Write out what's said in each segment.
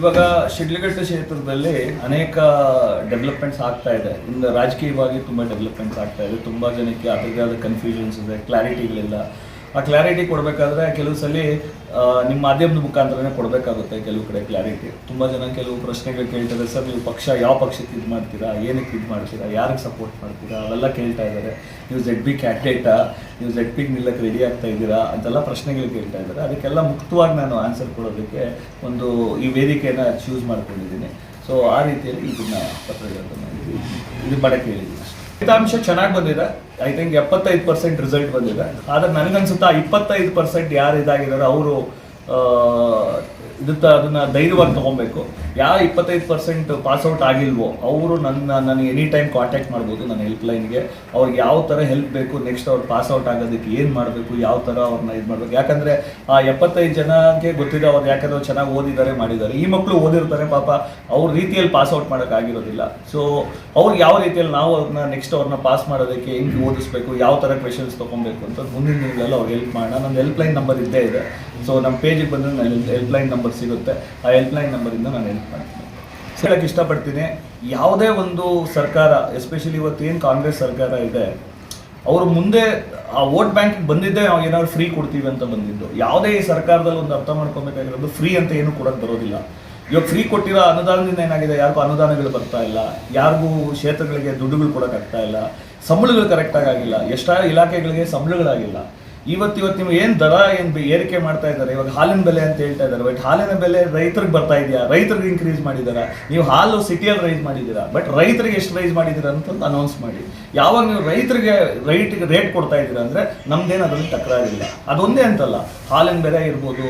ಇವಾಗ ಶಿಡ್ಲಘಟ್ಟ ಕ್ಷೇತ್ರದಲ್ಲಿ ಅನೇಕ ಡೆವಲಪ್ಮೆಂಟ್ಸ್ ಆಗ್ತಾ ಇದೆ. ಇನ್ನು ರಾಜಕೀಯವಾಗಿ ತುಂಬ ಡೆವಲಪ್ಮೆಂಟ್ಸ್ ಆಗ್ತಾ ಇದೆ. ತುಂಬ ಜನಕ್ಕೆ ಅದರದೇ ಆದ ಕನ್ಫ್ಯೂಷನ್ಸ್ ಇದೆ ಕ್ಲಾರಿಟಿಗಳಿಲ್ಲ ಆ ಕ್ಲಾರಿಟಿ ಕೊಡಬೇಕಾದ್ರೆ ಕೆಲವು ಸಲ ನಿಮ್ಮ ಮಾಧ್ಯಮದ ಮುಖಾಂತರನೇ ಕೊಡಬೇಕಾಗುತ್ತೆ ಕೆಲವು ಕಡೆ ಕ್ಲಾರಿಟಿ ತುಂಬ ಜನ ಕೆಲವು ಪ್ರಶ್ನೆಗಳು ಕೇಳ್ತಾರೆ, ಸರ್, ನೀವು ಪಕ್ಷ ಯಾವ ಪಕ್ಷಕ್ಕೆ ಇದು ಮಾಡ್ತೀರಾ? ಏನಕ್ಕೆ ಇದು ಮಾಡ್ತೀರಾ? ಯಾರಿಗೆ ಸಪೋರ್ಟ್ ಮಾಡ್ತೀರಾ? ಅವೆಲ್ಲ ಕೇಳ್ತಾ ಇದ್ದಾರೆ. ನೀವು ಜೆಡ್ ಬಿ ಕ್ಯಾಂಡಿಡೇಟಾ ನೀವು ಜೆಡ್ ಪಿಗೆ ನಿಲ್ಲಕ್ಕೆ ರೆಡಿ ಆಗ್ತಾ ಇದ್ದೀರಾ? ಅಂತೆಲ್ಲ ಪ್ರಶ್ನೆಗಳು ಕೇಳ್ತಾ ಇದ್ದಾರೆ. ಅದಕ್ಕೆಲ್ಲ ಮುಕ್ತವಾಗಿ ನಾನು ಆನ್ಸರ್ ಕೊಡೋದಕ್ಕೆ ಒಂದು ಈ ವೇದಿಕೆಯನ್ನು ಚೂಸ್ ಮಾಡ್ಕೊಂಡಿದ್ದೀನಿ. ಸೊ ಆ ರೀತಿಯಲ್ಲಿ ಇದನ್ನು ಪತ್ರಗಳನ್ನು ಇದು ಮಾಡಕ್ಕೆ ಹೇಳಿದ್ದೀನಿ. ಫಲಿತಾಂಶ ಚೆನ್ನಾಗಿ ಬಂದಿದೆ. ಐ ಥಿಂಕ್ ಎಪ್ಪತ್ತೈದು ಪರ್ಸೆಂಟ್ ರಿಸಲ್ಟ್ ಬಂದಿದೆ. ಆದ್ರೆ ನನಗನ್ಸುತ್ತಾ ಇಪ್ಪತ್ತೈದು ಪರ್ಸೆಂಟ್ ಯಾರು ಇದಾಗಿದ್ದಾರೆ ಅವರು ಇದಕ್ಕೆ ಧೈರ್ಯವಾಗಿ ತಗೊಬೇಕು. ಯಾರು ಇಪ್ಪತ್ತೈದು ಪರ್ಸೆಂಟ್ ಪಾಸ್ಔಟ್ ಆಗಿಲ್ವೋ ಅವರು ನನ್ನ, ನನಗೆ ಎನಿ ಟೈಮ್ ಕಾಂಟ್ಯಾಕ್ಟ್ ಮಾಡ್ಬೋದು ನನ್ನ ಹೆಲ್ಪ್ ಲೈನ್ಗೆ ಅವ್ರಿಗೆ ಯಾವ ಥರ ಹೆಲ್ಪ್ ಬೇಕು ನೆಕ್ಸ್ಟ್ ಅವ್ರು ಪಾಸ್ಔಟ್ ಆಗೋದಕ್ಕೆ ಏನು ಮಾಡಬೇಕು, ಯಾವ ಥರ ಅವ್ರನ್ನ ಇದು ಮಾಡಬೇಕು. ಯಾಕಂದರೆ ಆ ಎಪ್ಪತ್ತೈದು ಜನಕ್ಕೆ ಗೊತ್ತಿದೆ ಅವ್ರು ಯಾಕಂದ್ರೆ ಅವ್ರು ಚೆನ್ನಾಗಿ ಓದಿದ್ದಾರೆ, ಮಾಡಿದ್ದಾರೆ. ಈ ಮಕ್ಕಳು ಓದಿರ್ತಾರೆ ಪಾಪ, ಅವ್ರ ರೀತಿಯಲ್ಲಿ ಪಾಸ್ಔಟ್ ಮಾಡೋಕ್ಕಾಗಿರೋದಿಲ್ಲ ಸೊ ಅವ್ರು ಯಾವ ರೀತಿಯಲ್ಲಿ ನಾವು ಅವ್ರನ್ನ ನೆಕ್ಸ್ಟ್ ಅವ್ರನ್ನ ಪಾಸ್ ಮಾಡೋದಕ್ಕೆ ಹೆಂಗೆ ಓದಿಸ್ಬೇಕು, ಯಾವ ಥರ ಕ್ವೆಶನ್ಸ್ ತೊಗೊಬೇಕು ಅಂತ ಮುಂದಿನ ದಿನಗಳಲ್ಲಿ ಅವ್ರಿಗೆ ಹೆಲ್ಪ್ ಮಾಡೋಣ. ನನ್ನ ಹೆಲ್ಪ್ ಲೈನ್ ನಂಬರ್ ಇದ್ದೇ ಇದೆ. ಸೊ ನಮ್ಮ ಪೇಜಿಗೆ ಬಂದರೆ ನನ್ನ ಹೆಲ್ಪ್ ಲೈನ್ ನಂಬರ್ ಸಿಗುತ್ತೆ. ಆ ಹೆಲ್ಪ್ ಲೈನ್ ನಂಬರಿಂದ ನಾನು ಹೆಲ್ಪ್ ಮಾಡ್ತೀನಿ ಹೇಳಕ್ಕೆ ಇಷ್ಟಪಡ್ತೀನಿ. ಯಾವುದೇ ಒಂದು ಸರ್ಕಾರ ಎಸ್ಪೆಷಲಿ ಇವತ್ತು ಏನು ಕಾಂಗ್ರೆಸ್ ಸರ್ಕಾರ ಇದೆ, ಅವರು ಮುಂದೆ ಆ ವೋಟ್ ಬ್ಯಾಂಕ್ ಬಂದಿದ್ದೇ ಏನಾದ್ರು ಫ್ರೀ ಕೊಡ್ತೀವಿ ಅಂತ ಬಂದಿದ್ದು. ಯಾವುದೇ ಈ ಸರ್ಕಾರದಲ್ಲಿ ಒಂದು ಅರ್ಥ ಮಾಡ್ಕೊಬೇಕಾಗಿರೋದು ಫ್ರೀ ಅಂತ ಏನು ಕೊಡೋಕೆ ಬರೋದಿಲ್ಲ. ಇವಾಗ ಫ್ರೀ ಕೊಟ್ಟಿರೋ ಅನುದಾನದಿಂದ ಏನಾಗಿದೆ? ಯಾರಿಗೂ ಅನುದಾನಗಳು ಬರ್ತಾ ಇಲ್ಲ. ಯಾರಿಗೂ ಕ್ಷೇತ್ರಗಳಿಗೆ ದುಡ್ಡುಗಳು ಕೊಡೋಕ್ಕಾಗ್ತಾ ಇಲ್ಲ. ಸಂಬಳಗಳು ಕರೆಕ್ಟಾಗಿ ಆಗಿಲ್ಲ. ಎಷ್ಟೋ ಇಲಾಖೆಗಳಿಗೆ ಸಂಬಳಗಳಾಗಿಲ್ಲ. ಇವತ್ತು ಇವತ್ತು ನೀವು ಏನು ದರ ಏನು ಏರಿಕೆ ಮಾಡ್ತಾ ಇದ್ದಾರೆ? ಇವಾಗ ಹಾಲಿನ ಬೆಲೆ ಅಂತ ಹೇಳ್ತಾ ಇದ್ದಾರೆ. ಬಟ್ ಹಾಲಿನ ಬೆಲೆ ರೈತರಿಗೆ ಬರ್ತಾ ಇದೆಯಾ? ರೈತರಿಗೆ ಇನ್ಕ್ರೀಸ್ ಮಾಡಿದಾರಾ? ನೀವು ಹಾಲು ಸಿಟಿಯಲ್ಲಿ ರೈಸ್ ಮಾಡಿದ್ದೀರಾ? ಬಟ್ ರೈತರಿಗೆ ಎಷ್ಟು ರೈಸ್ ಮಾಡಿದ್ದೀರಾ ಅಂತ ಅನೌನ್ಸ್ ಮಾಡಿ. ಯಾವಾಗ ನೀವು ರೈತರಿಗೆ ರೈಟ್ಗೆ ರೇಟ್ ಕೊಡ್ತಾ ಇದ್ದೀರಾ ಅಂದರೆ ನಮ್ದೇನು ಅದರಲ್ಲಿ ತಕರಾರಿಲ್ಲ. ಅದೊಂದೇ ಅಂತಲ್ಲ. ಹಾಲಿನ ಬೆಲೆ ಇರ್ಬೋದು.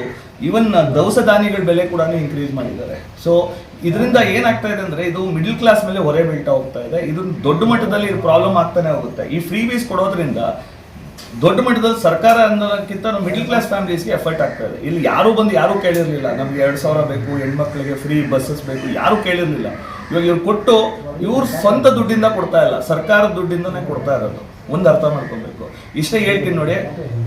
ಇವನ್ ದವಸ ಧಾನ್ಯಗಳ ಬೆಲೆ ಕೂಡ ಇನ್ಕ್ರೀಸ್ ಮಾಡಿದ್ದಾರೆ. ಸೊ ಇದರಿಂದ ಏನಾಗ್ತಾ ಇದೆ ಅಂದ್ರೆ ಇದು ಮಿಡಿಲ್ ಕ್ಲಾಸ್ ಮೇಲೆ ಹೊರೆ ಬೀಳ್ತಾ ಹೋಗ್ತಾ ಇದೆ. ಇದು ದೊಡ್ಡ ಮಟ್ಟದಲ್ಲಿ ಪ್ರಾಬ್ಲಮ್ ಆಗ್ತಾನೆ ಹೋಗುತ್ತೆ. ಈ ಫ್ರೀ ಬೀಸ್ ಕೊಡೋದ್ರಿಂದ ದೊಡ್ಡ ಮಟ್ಟದಲ್ಲಿ ಸರ್ಕಾರ ಅನ್ನೋದಕ್ಕಿಂತ ಮಿಡಿಲ್ ಕ್ಲಾಸ್ ಫ್ಯಾಮಿಲೀಸ್ಗೆ ಎಫರ್ಟ್ ಆಗ್ತಾ ಇದೆ. ಇಲ್ಲಿ ಯಾರು ಬಂದು ಯಾರೂ ಕೇಳಿರಲಿಲ್ಲ. ನಮ್ಗೆ ಎರಡು ಸಾವಿರ ಬೇಕು, ಹೆಣ್ಮಕ್ಳಿಗೆ ಫ್ರೀ ಬಸ್ಸಸ್ ಬೇಕು, ಯಾರೂ ಕೇಳಿರಲಿಲ್ಲ. ಇವಾಗ ಇವ್ರು ಕೊಟ್ಟು ಇವ್ರ ಸ್ವಂತ ದುಡ್ಡಿಂದ ಕೊಡ್ತಾ ಇಲ್ಲ. ಸರ್ಕಾರದ ದುಡ್ಡಿಂದನೇ ಕೊಡ್ತಾ ಇರೋದು. ಒಂದು ಅರ್ಥ ಮಾಡ್ಕೊಬೇಕು. ಇಷ್ಟೇ ಹೇಳ್ತೀನಿ ನೋಡಿ,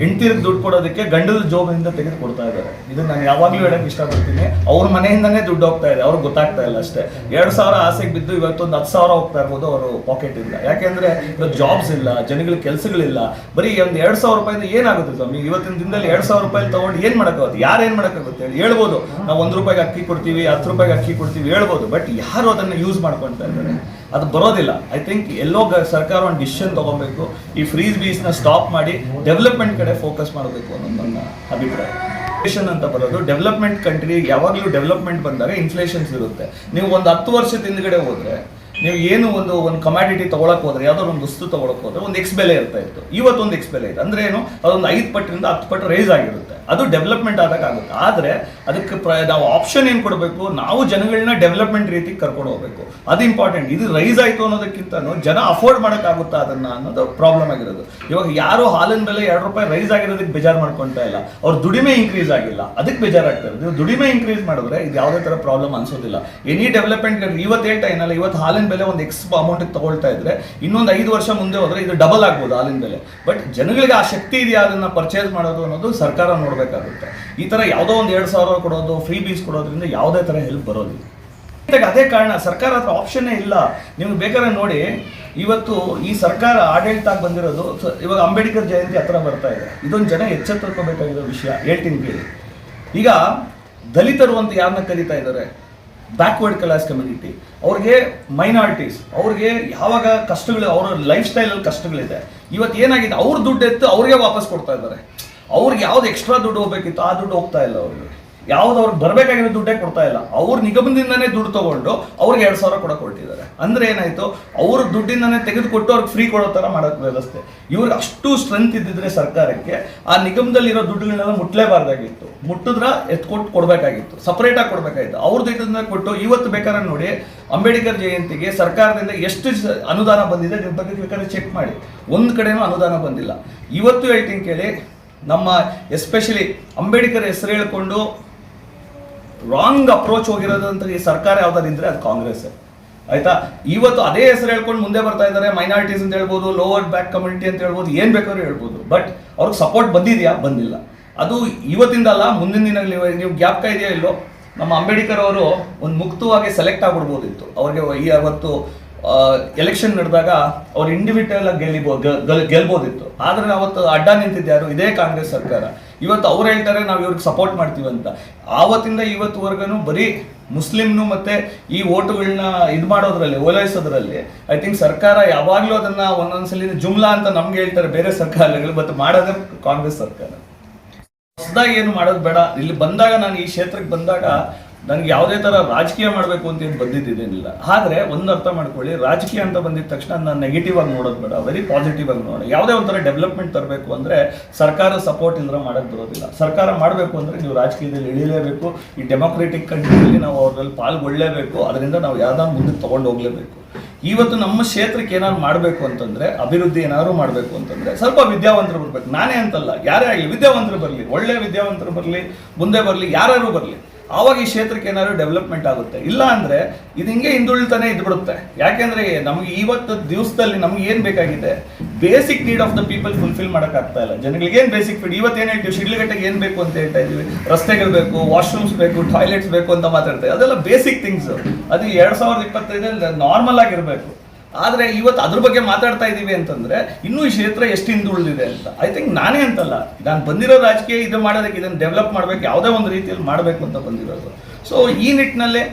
ಹೆಂಡತಿರ್ಗೆ ದುಡ್ಡು ಕೊಡೋದಕ್ಕೆ ಗಂಡದ ಜೋಬಿಂದ ತೆಗೆದು ಕೊಡ್ತಾ ಇದ್ದಾರೆ. ಇದನ್ನ ನಾನು ಯಾವಾಗಲೂ ಹೇಳಕ್ ಇಷ್ಟಪಡ್ತೀನಿ. ಅವ್ರ ಮನೆಯಿಂದನೇ ದುಡ್ಡು ಹೋಗ್ತಾ ಇದೆ, ಅವ್ರಿಗೆ ಗೊತ್ತಾಗ್ತಾ ಇಲ್ಲ ಅಷ್ಟೇ. ಎರಡು ಸಾವಿರ ಆಸೆಗೆ ಬಿದ್ದು ಇವತ್ತೊಂದು ಹತ್ತು ಸಾವಿರ ಹೋಗ್ತಾ ಇರ್ಬೋದು ಅವರು ಪಾಕೆಟ್ ಇಂದ. ಯಾಕೆಂದ್ರೆ ಇವತ್ತು ಜಾಬ್ಸ್ ಇಲ್ಲ ಜನಗಳ ಕೆಲಸಗಳಿಲ್ಲ. ಬರೀ ಒಂದು ಎರಡು ಸಾವಿರ ರೂಪಾಯಿಂದ ಏನಾಗುತ್ತೆ ಸ್ವಾಮಿ? ಇವತ್ತಿನ ದಿನದಲ್ಲಿ ಎರಡು ಸಾವಿರ ರೂಪಾಯಿ ತಗೊಂಡು ಏನ್ ಮಾಡಕ್ಕಾಗುತ್ತೆ? ಯಾರು ಏನು ಮಾಡೋಕ್ಕಾಗುತ್ತೆ ಹೇಳಿ? ಹೇಳ್ಬೋದು. ನಾವು ಒಂದು ರೂಪಾಯಿಗೆ ಅಕ್ಕಿ ಕೊಡ್ತೀವಿ, ಹತ್ತು ರೂಪಾಯಿಗೆ ಅಕ್ಕಿ ಕೊಡ್ತೀವಿ, ಹೇಳ್ಬೋದು. ಬಟ್ ಯಾರು ಅದನ್ನ ಯೂಸ್ ಮಾಡ್ಕೊಳ್ತಾ ಇದ್ದಾರೆ? ಅದು ಬರೋದಿಲ್ಲ. ಐ ಥಿಂಕ್ ಎಲ್ಲೋ ಸರ್ಕಾರ ಒಂದು ಡಿಸಿಷನ್ ತಗೋಬೇಕು. ಈ ಫ್ರೀಸ್ ಬೀಸ್ನ ಸ್ಟಾಪ್ ಮಾಡಿ ಡೆವಲಪ್ಮೆಂಟ್ ಕಡೆ ಫೋಕಸ್ ಮಾಡಬೇಕು ಅನ್ನೋದು ನನ್ನ ಅಭಿಪ್ರಾಯ. ಇನ್ಫ್ಲೇಷನ್ ಅಂತ ಬರೋದು ಡೆವಲಪ್ಮೆಂಟ್ ಕಂಟ್ರಿ ಯಾವಾಗಲೂ ಡೆವಲಪ್ಮೆಂಟ್ ಬಂದಾಗ ಇನ್ಫ್ಲೇಷನ್ಸ್ ಇರುತ್ತೆ. ನೀವು ಒಂದು ಹತ್ತು ವರ್ಷದ ಹಿಂದ್ಗಡೆ ಹೋದರೆ, ನೀವು ಏನು ಒಂದು ಒಂದು ಕಮಾಡಿಟಿ ತಗೊಳಕ್ ಹೋದ್ರೆ, ಯಾವ್ದಾದ್ರು ಒಂದು ವಸ್ತು ತಗೊಳಕ್ ಹೋದ್ರೆ, ಒಂದು ಎಕ್ಸ್ ಬೆಲೆ ಇರ್ತಾ ಇತ್ತು. ಇವತ್ತು ಒಂದು ಎಕ್ಸ್ ಬೆಲೆ ಇದೆ. ಅಂದ್ರೆ ಏನು, ಅದೊಂದು ಐದು ಪಟ್ಟರಿಂದ ಹತ್ತು ಪಟ್ಟು ರೈಸ್ ಆಗಿರುತ್ತೆ. ಅದು ಡೆವಲಪ್ಮೆಂಟ್ ಆದಾಗ ಆಗುತ್ತೆ. ಆದರೆ ಅದಕ್ಕೆ ಪ್ರ, ನಾವು ಆಪ್ಷನ್ ಏನು ಕೊಡಬೇಕು? ನಾವು ಜನಗಳನ್ನ ಡೆವಲಪ್ಮೆಂಟ್ ರೀತಿ ಕರ್ಕೊಂಡು ಹೋಗಬೇಕು. ಅದು ಇಂಪಾರ್ಟೆಂಟ್ ಇದು ರೈಸ್ ಆಯ್ತು ಅನ್ನೋದಕ್ಕಿಂತ ಜನ ಅಫೋರ್ಡ್ ಮಾಡೋಕ್ಕಾಗುತ್ತಾ ಅದನ್ನ ಅನ್ನೋದು ಪ್ರಾಬ್ಲಮ್ ಆಗಿರೋದು. ಇವಾಗ ಯಾರು ಹಾಲಿನ ಬೆಲೆ ಎರಡು ರೂಪಾಯಿ ರೈಸ್ ಆಗಿರೋದಕ್ಕೆ ಬೇಜಾರು ಮಾಡ್ಕೊತಾ ಇಲ್ಲ. ಅವ್ರ ದುಡಿಮೆ ಇನ್ಕ್ರೀಸ್ ಆಗಿಲ್ಲ. ಅದಕ್ಕೆ ಬೇಜಾರಾಗ್ತಾ ಇರೋದು. ದುಡಿಮೆ ಇನ್ಕ್ರೀಸ್ ಮಾಡಿದ್ರೆ ಇದು ಯಾವುದೇ ಥರ ಪ್ರಾಬ್ಲಮ್ ಅನ್ಸೋದಿಲ್ಲ. ಎನಿ ಡೆವಲಪ್ಮೆಂಟ್ ಇವತ್ತು ಹೇಳ್ತಾ ಏನಲ್ಲ ಇವತ್ತು ಹಾಲಿನ ಬೆಲೆ ಒಂದು ಎಕ್ಸ್ ಅಮೌಂಟ್ ತಗೊಳ್ತಾ ಇದ್ರೆ ಇನ್ನೊಂದು ಐದು ವರ್ಷ ಮುಂದೆ ಹೋದ್ರೆ ಇದು ಡಬಲ್ ಆಗ್ಬೋದು ಹಾಲಿನ ಬೆಲೆ. ಬಟ್ ಜನಗಳಿಗೆ ಆ ಶಕ್ತಿ ಇದೆಯಾ ಅದನ್ನ ಪರ್ಚೇಸ್ ಮಾಡೋದು ಅನ್ನೋದು ಸರ್ಕಾರ ನೋಡ್ಬೇಕಾಗುತ್ತೆ. ಈ ತರ ಯಾವುದೋ ಒಂದು ಎರಡು ಸಾವಿರ ಕೊಡೋದು ಫ್ರೀ ಬೀಸ್ ಕೊಡೋದ್ರಿಂದ ಯಾವುದೇ ತರ ಹೆಲ್ಪ್ ಬರೋದಿಲ್ಲ. ಅದೇ ಕಾರಣ ಸರ್ಕಾರ ಹತ್ರ ಆಪ್ಷನ್ನೇ ಇಲ್ಲ. ನಿಮ್ಗೆ ಬೇಕಾದ್ರೆ ನೋಡಿ, ಇವತ್ತು ಈ ಸರ್ಕಾರ ಆಡಳಿತ ಬಂದಿರೋದು ಇವಾಗ ಅಂಬೇಡ್ಕರ್ ಜಯಂತಿ ಹತ್ರ ಬರ್ತಾ ಇದೆ. ಇದೊಂದು ಜನ ಎಚ್ಚೆತ್ತುಕೋಬೇಕಾಗಿರೋ ವಿಷಯ ಹೇಳ್ತೀನಿ ಕೇಳಿ. ಈಗ ದಲಿತರು ಅಂತ ಯಾರನ್ನ ಕರೀತಾ ಇದ್ದಾರೆ? ಬ್ಯಾಕ್ವರ್ಡ್ ಕ್ಲಾಸ್ ಕಮ್ಯುನಿಟಿ ಅವ್ರಿಗೆ ಮೈನಾರಿಟೀಸ್ ಅವ್ರಿಗೆ ಯಾವಾಗ ಕಷ್ಟಗಳು, ಅವರ ಲೈಫ್ ಸ್ಟೈಲಲ್ಲಿ ಕಷ್ಟಗಳಿದೆ. ಇವತ್ತು ಏನಾಗಿದೆ? ಅವ್ರ ದುಡ್ಡು ಎತ್ತು ಅವ್ರಿಗೆ ವಾಪಸ್ ಕೊಡ್ತಾ ಇದ್ದಾರೆ. ಅವ್ರಿಗೆ ಯಾವ್ದು ಎಕ್ಸ್ಟ್ರಾ ದುಡ್ಡು ಹೋಗ್ಬೇಕಿತ್ತು, ಆ ದುಡ್ಡು ಹೋಗ್ತಾ ಇಲ್ಲ ಅವ್ರಿಗೆ. ಯಾವ್ದು ಅವ್ರಿಗೆ ಬರಬೇಕಾಗಿರೋ ದುಡ್ಡೇ ಕೊಡ್ತಾ ಇಲ್ಲ. ಅವ್ರ ನಿಗಮದಿಂದನೇ ದುಡ್ಡು ತಗೊಂಡು ಅವ್ರಿಗೆ ಎರಡು ಸಾವಿರ ಕೂಡ ಕೊಟ್ಟಿದ್ದಾರೆ. ಅಂದ್ರೆ ಏನಾಯ್ತು? ಅವ್ರ ದುಡ್ಡಿಂದನೇ ತೆಗೆದುಕೊಟ್ಟು ಅವ್ರಿಗೆ ಫ್ರೀ ಕೊಡೋ ಥರ ಮಾಡೋಕೆ ವ್ಯವಸ್ಥೆ. ಇವ್ರಿಗೆ ಅಷ್ಟು ಸ್ಟ್ರೆಂತ್ ಇದ್ದಿದ್ರೆ ಸರ್ಕಾರಕ್ಕೆ ಆ ನಿಗಮದಲ್ಲಿರೋ ದುಡ್ಡುಗಳನ್ನೆಲ್ಲ ಮುಟ್ಲೇಬಾರ್ದಾಗಿತ್ತು. ಮುಟ್ಟಿದ್ರ ಎತ್ಕೊಟ್ಟು ಕೊಡಬೇಕಾಗಿತ್ತು. ಆಗಿ ಕೊಡಬೇಕಾಗಿತ್ತು. ಅವ್ರ ದುಡ್ಡನ್ನ ಕೊಟ್ಟು ಇವತ್ತು ಬೇಕಾದ್ರೆ ನೋಡಿ ಅಂಬೇಡ್ಕರ್ ಜಯಂತಿಗೆ ಸರ್ಕಾರದಿಂದ ಎಷ್ಟು ಅನುದಾನ ಬಂದಿದೆ ಬಗ್ಗೆ ಬೇಕಾದ್ರೆ ಚೆಕ್ ಮಾಡಿ. ಒಂದು ಕಡೆನೂ ಅನುದಾನ ಬಂದಿಲ್ಲ. ಇವತ್ತು ಹೇಳ್ತೀನಿ ಕೇಳಿ ನಮ್ಮ ಎಸ್ಪೆಷಲಿ ಅಂಬೇಡ್ಕರ್ ಹೆಸರು ಹೇಳಿಕೊಂಡು ರಾಂಗ್ ಅಪ್ರೋಚ್ ಹೋಗಿರೋದಂತ ಈ ಸರ್ಕಾರ ಯಾವ್ದಾದ್ರು ಇದ್ರೆ ಅದು ಕಾಂಗ್ರೆಸ್. ಆಯ್ತಾ? ಇವತ್ತು ಅದೇ ಹೆಸರು ಹೇಳ್ಕೊಂಡು ಮುಂದೆ ಬರ್ತಾ ಇದ್ದಾರೆ ಮೈನಾರಿಟೀಸ್ ಅಂತ ಹೇಳ್ಬೋದು ಲೋವರ್ ಬ್ಯಾಕ್ ಕಮ್ಯುನಿಟಿ ಅಂತ ಹೇಳ್ಬೋದು, ಏನ್ ಬೇಕಾದ್ರೂ ಹೇಳ್ಬೋದು. ಬಟ್ ಅವ್ರಿಗೆ ಸಪೋರ್ಟ್ ಬಂದಿದೆಯಾ? ಬಂದಿಲ್ಲ. ಅದು ಇವತ್ತಿಂದ ಅಲ್ಲ, ಮುಂದಿನ ದಿನಗಳಲ್ಲಿ ನೀವು ಜ್ಞಾಪಕ ಇದೆಯಾ ಇಲ್ಲೋ? ನಮ್ಮ ಅಂಬೇಡ್ಕರ್ ಅವರು ಒಂದು ಮುಕ್ತವಾಗಿ ಸೆಲೆಕ್ಟ್ ಆಗ್ಬಿಡ್ಬೋದಿತ್ತು. ಅವ್ರಿಗೆ ಈ ಅವತ್ತು ಎಲೆಕ್ಷನ್ ನಡೆದಾಗ ಅವ್ರು ಇಂಡಿವಿಜುವಲ್ ಆಗಿ ಗೆಲ್ಲಿಬೋದು ಗೆಲ್- ಗೆಲ್- ಗೆಲ್ಬೋದಿತ್ತು. ಆದ್ರೆ ಅವತ್ತು ಅಡ್ಡ ನಿಂತಿದ್ಯಾರು ಇದೇ ಕಾಂಗ್ರೆಸ್ ಸರ್ಕಾರ. ಇವತ್ತು ಅವ್ರು ಹೇಳ್ತಾರೆ, ನಾವು ಇವ್ರಿಗೆ ಸಪೋರ್ಟ್ ಮಾಡ್ತೀವಿ ಅಂತ. ಆವತ್ತಿಂದ ಇವತ್ತುವರೆಗೂ ಬರೀ ಮುಸ್ಲಿಮ್ನು ಮತ್ತೆ ಈ ಓಟುಗಳನ್ನ ಇದು ಮಾಡೋದ್ರಲ್ಲಿ, ಓಲೈಸೋದ್ರಲ್ಲಿ. ಐ ಥಿಂಕ್ ಸರ್ಕಾರ ಯಾವಾಗಲೂ ಅದನ್ನ ಒಂದೊಂದ್ಸಲಿ ಜುಮ್ಲಾ ಅಂತ ನಮ್ಗೆ ಹೇಳ್ತಾರೆ ಬೇರೆ ಸರ್ಕಾರಗಳು ಬಟ್ ಮಾಡೋದೇ ಕಾಂಗ್ರೆಸ್ ಸರ್ಕಾರ. ಹೊಸದಾಗಿ ಏನು ಮಾಡೋದು ಬೇಡ. ಇಲ್ಲಿ ಬಂದಾಗ ನಾನು ಈ ಕ್ಷೇತ್ರಕ್ಕೆ ಬಂದಾಗ ನನಗೆ ಯಾವುದೇ ತರ ರಾಜಕೀಯ ಮಾಡಬೇಕು ಅಂತ ಏನು ಬಂದಿದ್ದೇನಿಲ್ಲ ಆದ್ರೆ ಒಂದು ಅರ್ಥ ಮಾಡ್ಕೊಳ್ಳಿ, ರಾಜಕೀಯ ಅಂತ ಬಂದಿದ ತಕ್ಷಣ ನಾನು ನೆಗೆಟಿವ್ ಆಗಿ ನೋಡೋದು ಬೇಡ ವೆರಿ ಪಾಸಿಟಿವ್ ಆಗಿ ನೋಡೋಣ ಯಾವುದೇ ಒಂಥರ ಡೆವಲಪ್ಮೆಂಟ್ ತರಬೇಕು ಅಂದ್ರೆ ಸರ್ಕಾರ ಸಪೋರ್ಟ್ ಇಂದ್ರೆ ಮಾಡಕ್ ಬರೋದಿಲ್ಲ. ಸರ್ಕಾರ ಮಾಡಬೇಕು ಅಂದ್ರೆ ನೀವು ರಾಜಕೀಯದಲ್ಲಿ ಇಳಿಲೇಬೇಕು. ಈ ಡೆಮೊಕ್ರೆಟಿಕ್ ಕಂಟ್ರಿಯಲ್ಲಿ ನಾವು ಅವ್ರಲ್ಲಿ ಪಾಲ್ಗೊಳ್ಳಲೇಬೇಕು ಅದರಿಂದ ನಾವು ಯಾವ್ದಾದ್ರು ಮುಂದೆ ತಗೊಂಡು ಹೋಗ್ಲೇಬೇಕು. ಇವತ್ತು ನಮ್ಮ ಕ್ಷೇತ್ರಕ್ಕೆ ಏನಾದ್ರು ಮಾಡಬೇಕು ಅಂತಂದ್ರೆ, ಅಭಿವೃದ್ಧಿ ಏನಾದ್ರು ಮಾಡಬೇಕು ಅಂತಂದ್ರೆ, ಸ್ವಲ್ಪ ವಿದ್ಯಾವಂತರು ಬರ್ಬೇಕು. ನಾನೇ ಅಂತಲ್ಲ, ಯಾರೇ ಆಗಲಿ ವಿದ್ಯಾವಂತರು ಬರಲಿ, ಒಳ್ಳೆ ವಿದ್ಯಾವಂತರು ಬರಲಿ, ಮುಂದೆ ಬರಲಿ ಯಾರು ಬರಲಿ. ಆವಾಗ ಈ ಕ್ಷೇತ್ರಕ್ಕೆ ಏನಾದ್ರು ಡೆವಲಪ್ಮೆಂಟ್ ಆಗುತ್ತೆ? ಇಲ್ಲ ಅಂದ್ರೆ ಇದು ಹಿಂಗೆ ಹಿಂದುಳಿತಾನೆ ಇದ್ಬಿಡುತ್ತೆ. ಯಾಕೆಂದ್ರೆ ನಮ್ಗೆ ಇವತ್ತು ದಿವಸದಲ್ಲಿ ನಮ್ಗೆ ಏನ್ ಬೇಕಾಗಿದೆ? Basic need of the people fulfil ಮಾಡಕ್ ಆಗ್ತಾ ಇಲ್ಲ. ಜನಗಳಿಗೆ ಏನ್ ಬೇಸಿಕ್ ಫೀಡ್ ಇವತ್ತು ಏನ್ ಹೇಳ್ತೀವಿ? ಶಿಡ್ಲಘಟ್ಟಗೆ ಏನ್ ಬೇಕು ಅಂತ ಹೇಳ್ತಾ ಇದೀವಿ ರಸ್ತೆಗಳು ಬೇಕು ವಾಶ್ರೂಮ್ಸ್ ಬೇಕು ಟಾಯ್ಲೆಟ್ಸ್ ಬೇಕು ಅಂತ ಮಾತಾಡ್ತೇವೆ ಅದೆಲ್ಲ ಬೇಸಿಕ್ ಥಿಂಗ್ಸ್ ಅದು ಎರಡ್ ಸಾವಿರದ ಇಪ್ಪತ್ತೈದರಲ್ಲಿ ನಾರ್ಮಲ್ ಆಗಿರ್ಬೇಕು. ಆದ್ರೆ ಇವತ್ತು ಅದ್ರ ಬಗ್ಗೆ ಮಾತಾಡ್ತಾ ಇದ್ದೀವಿ ಅಂತಂದ್ರೆ, ಇನ್ನೂ ಈ ಕ್ಷೇತ್ರ ಎಷ್ಟು ಹಿಂದುಳಿದಿದೆ ಅಂತ. ಐ ಥಿಂಕ್ ನಾನೇ ಅಂತಲ್ಲ. ನಾನು ಬಂದಿರೋ ರಾಜಕೀಯ ಇದು ಮಾಡೋದಕ್ಕೆ ಇದನ್ನು ಡೆವಲಪ್ ಮಾಡಬೇಕು, ಯಾವುದೇ ಒಂದು ರೀತಿಯಲ್ಲಿ ಮಾಡಬೇಕು ಅಂತ ಬಂದಿರೋದು. ಸೊ ಈ ನಿಟ್ಟಿನಲ್ಲಿ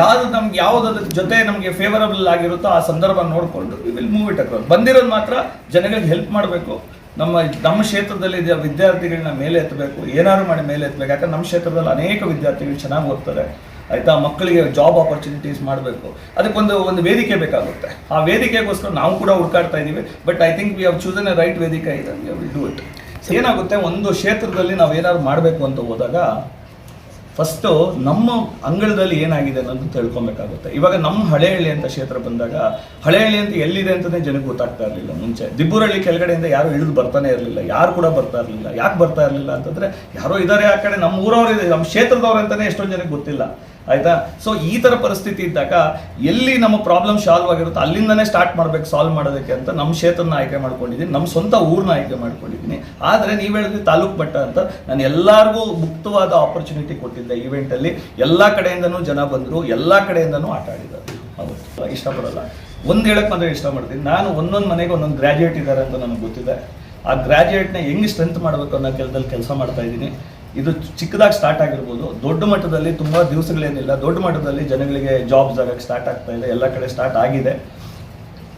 ಯಾವುದು ನಮ್ಗೆ ಯಾವ್ದು ಜೊತೆ ನಮಗೆ ಫೇವರಬಲ್ ಆಗಿರುತ್ತೋ ಆ ಸಂದರ್ಭ ನೋಡಿಕೊಂಡು we will move it across ಬಂದಿರೋದು ಮಾತ್ರ ಜನಗಳಿಗೆ ಹೆಲ್ಪ್ ಮಾಡಬೇಕು. ನಮ್ಮ ನಮ್ಮ ಕ್ಷೇತ್ರದಲ್ಲಿ ವಿದ್ಯಾರ್ಥಿಗಳನ್ನ ಮೇಲೆ ಎತ್ತಬೇಕು, ಏನಾದ್ರು ಮಾಡಿ ಮೇಲೆ ಎತ್ತಬೇಕು. ಯಾಕಂದ್ರೆ ನಮ್ಮ ಕ್ಷೇತ್ರದಲ್ಲಿ ಅನೇಕ ವಿದ್ಯಾರ್ಥಿಗಳು ಚೆನ್ನಾಗಿ ಓದ್ತಾರೆ. ಆಯ್ತಾ? ಮಕ್ಕಳಿಗೆ ಜಾಬ್ ಆಪರ್ಚುನಿಟೀಸ್ ಮಾಡಬೇಕು. ಅದಕ್ಕೊಂದು ಒಂದು ವೇದಿಕೆ ಬೇಕಾಗುತ್ತೆ. ಆ ವೇದಿಕೆಗೋಸ್ಕರ ನಾವು ಕೂಡ ಹುಡುಕಾಡ್ತಾ ಇದ್ದೀವಿ but I think we have chosen a right ವೇದಿಕೆ ಇದೆ. ವಿಲ್ ಡೂ ಇಟ್ ಏನಾಗುತ್ತೆ? ಒಂದು ಕ್ಷೇತ್ರದಲ್ಲಿ ನಾವು ಏನಾದ್ರು ಮಾಡಬೇಕು ಅಂತ ಹೋದಾಗ ಫಸ್ಟು ನಮ್ಮ ಅಂಗಳದಲ್ಲಿ ಏನಾಗಿದೆ ಅನ್ನೋದು ತಿಳ್ಕೊಬೇಕಾಗುತ್ತೆ. ಇವಾಗ ನಮ್ಮ ಹಳೆಹಳ್ಳಿ ಅಂತ ಕ್ಷೇತ್ರ ಬಂದಾಗ ಹಳೆಹಳ್ಳಿ ಅಂತ ಎಲ್ಲಿದೆ ಅಂತಲೇ ಜನಕ್ಕೆ ಗೊತ್ತಾಗ್ತಾ ಇರಲಿಲ್ಲ. ಮುಂಚೆ ದಿಬ್ಬೂರಳ್ಳಿ ಕೆಳಗಡೆಯಿಂದ ಯಾರು ಇಳಿದು ಬರ್ತಾನೆ ಇರಲಿಲ್ಲ. ಯಾರು ಕೂಡ ಬರ್ತಾ ಇರಲಿಲ್ಲ. ಯಾಕೆ ಬರ್ತಾ ಇರಲಿಲ್ಲ ಅಂತಂದರೆ ಯಾರೋ ಇದ್ದಾರೆ ಆ ಕಡೆ ನಮ್ಮ ಊರವ್ರು ಇದೆ. ನಮ್ಮ ಕ್ಷೇತ್ರದವ್ರು ಅಂತಲೇ ಎಷ್ಟೊಂದು ಜನಕ್ಕೆ ಗೊತ್ತಿಲ್ಲ. ಆಯ್ತಾ? ಸೊ ಈ ಥರ ಪರಿಸ್ಥಿತಿ ಇದ್ದಾಗ ಎಲ್ಲಿ ನಮ್ಮ ಪ್ರಾಬ್ಲಮ್ ಸಾಲ್ವ್ ಆಗಿರುತ್ತೋ ಅಲ್ಲಿಂದನೇ ಸ್ಟಾರ್ಟ್ ಮಾಡ್ಬೇಕು ಸಾಲ್ವ್ ಮಾಡೋದಕ್ಕೆ ಅಂತ ನಮ್ಮ ಕ್ಷೇತ್ರನ ಆಯ್ಕೆ ಮಾಡ್ಕೊಂಡಿದ್ದೀನಿ ನಮ್ಮ ಸ್ವಂತ ಊರನ್ನ ಆಯ್ಕೆ ಮಾಡ್ಕೊಂಡಿದ್ದೀನಿ. ಆದರೆ ನೀವು ಹೇಳಿದ್ರೆ ತಾಲೂಕು ಮಟ್ಟ ಅಂತ, ನಾನು ಎಲ್ಲರಿಗೂ ಮುಕ್ತವಾದ ಆಪರ್ಚುನಿಟಿ ಕೊಟ್ಟಿದ್ದೆ ಈವೆಂಟಲ್ಲಿ ಎಲ್ಲ ಕಡೆಯಿಂದನೂ ಜನ ಬಂದರು, ಎಲ್ಲ ಕಡೆಯಿಂದನೂ ಆಟ ಆಡಿದ್ದಾರೆ. ಹೌದು. ಇಷ್ಟಪಡಲ್ಲ. ಒಂದು ಹೇಳಕ್ಕೆ ಮಾತ್ರ ಇಷ್ಟಪಡ್ತೀನಿ. ನಾನು ಒಂದೊಂದು ಮನೆಗೆ ಒಂದೊಂದು ಗ್ರ್ಯಾಜುಯೇಟ್ ಇದ್ದಾರೆ ಅಂತ ನನಗೆ ಗೊತ್ತಿದೆ. ಆ ಗ್ರ್ಯಾಜುಯೇಟ್ನ ಹೆಂಗೆ ಸ್ಟ್ರೆಂತ್ ಮಾಡಬೇಕು ಅನ್ನೋ ಕೆಲಸದಲ್ಲಿ ಕೆಲಸ ಮಾಡ್ತಾ ಇದ್ದೀನಿ. ಇದು ಚಿಕ್ಕದಾಗಿ ಸ್ಟಾರ್ಟ್ ಆಗಿರ್ಬೋದು. ದೊಡ್ಡ ಮಟ್ಟದಲ್ಲಿ ತುಂಬ ದಿವಸಗಳೇನಿಲ್ಲ. ದೊಡ್ಡ ಮಟ್ಟದಲ್ಲಿ ಜನಗಳಿಗೆ ಜಾಬ್ಸ್ ಆಗಕ್ಕೆ ಸ್ಟಾರ್ಟ್ ಆಗ್ತಾ ಇದೆ. ಎಲ್ಲ ಕಡೆ ಸ್ಟಾರ್ಟ್ ಆಗಿದೆ.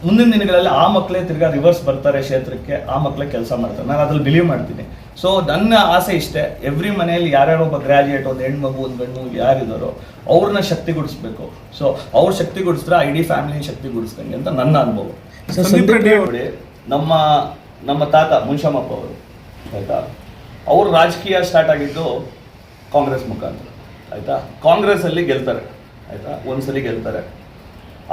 ಮುಂದಿನ ದಿನಗಳಲ್ಲಿ ಆ ಮಕ್ಕಳೇ ತಿರ್ಗಾ ರಿವರ್ಸ್ ಬರ್ತಾರೆ ಕ್ಷೇತ್ರಕ್ಕೆ. ಆ ಮಕ್ಕಳೇ ಕೆಲಸ ಮಾಡ್ತಾರೆ. ನಾನು ಅದ್ರಲ್ಲಿ ಬಿಲೀವ್ ಮಾಡ್ತೀನಿ. ಸೊ ನನ್ನ ಆಸೆ ಇಷ್ಟೇ ಎವ್ರಿ ಮನೆಯಲ್ಲಿ ಯಾರ್ಯಾರೋ ಒಬ್ಬ ಗ್ರ್ಯಾಜುಯೇಟ್ ಒಂದು ಹೆಣ್ಮಗು ಒಂದು ಗಂಡು ಯಾರಿದ್ದಾರೋ ಅವ್ರನ್ನ ಶಕ್ತಿಗೊಳಿಸ್ಬೇಕು ಸೊ ಅವ್ರ ಆ ಇಡೀ ಫ್ಯಾಮಿಲಿ ಶಕ್ತಿಗೊಳಿಸ್ದಂಗೆ ಅಂತ ನನ್ನ ಅನುಭವ. ನಮ್ಮ ನಮ್ಮ ತಾತ ಮುನ್ಶಮ್ಮಪ್ಪ ಅವರು. ಆಯ್ತಾ? ಅವ್ರ ರಾಜಕೀಯ ಸ್ಟಾರ್ಟ್ ಆಗಿದ್ದು ಕಾಂಗ್ರೆಸ್ ಮುಖಾಂತರ. ಆಯಿತಾ? ಕಾಂಗ್ರೆಸ್ಸಲ್ಲಿ ಗೆಲ್ತಾರೆ. ಆಯ್ತಾ? ಒಂದ್ಸಲಿ ಗೆಲ್ತಾರೆ.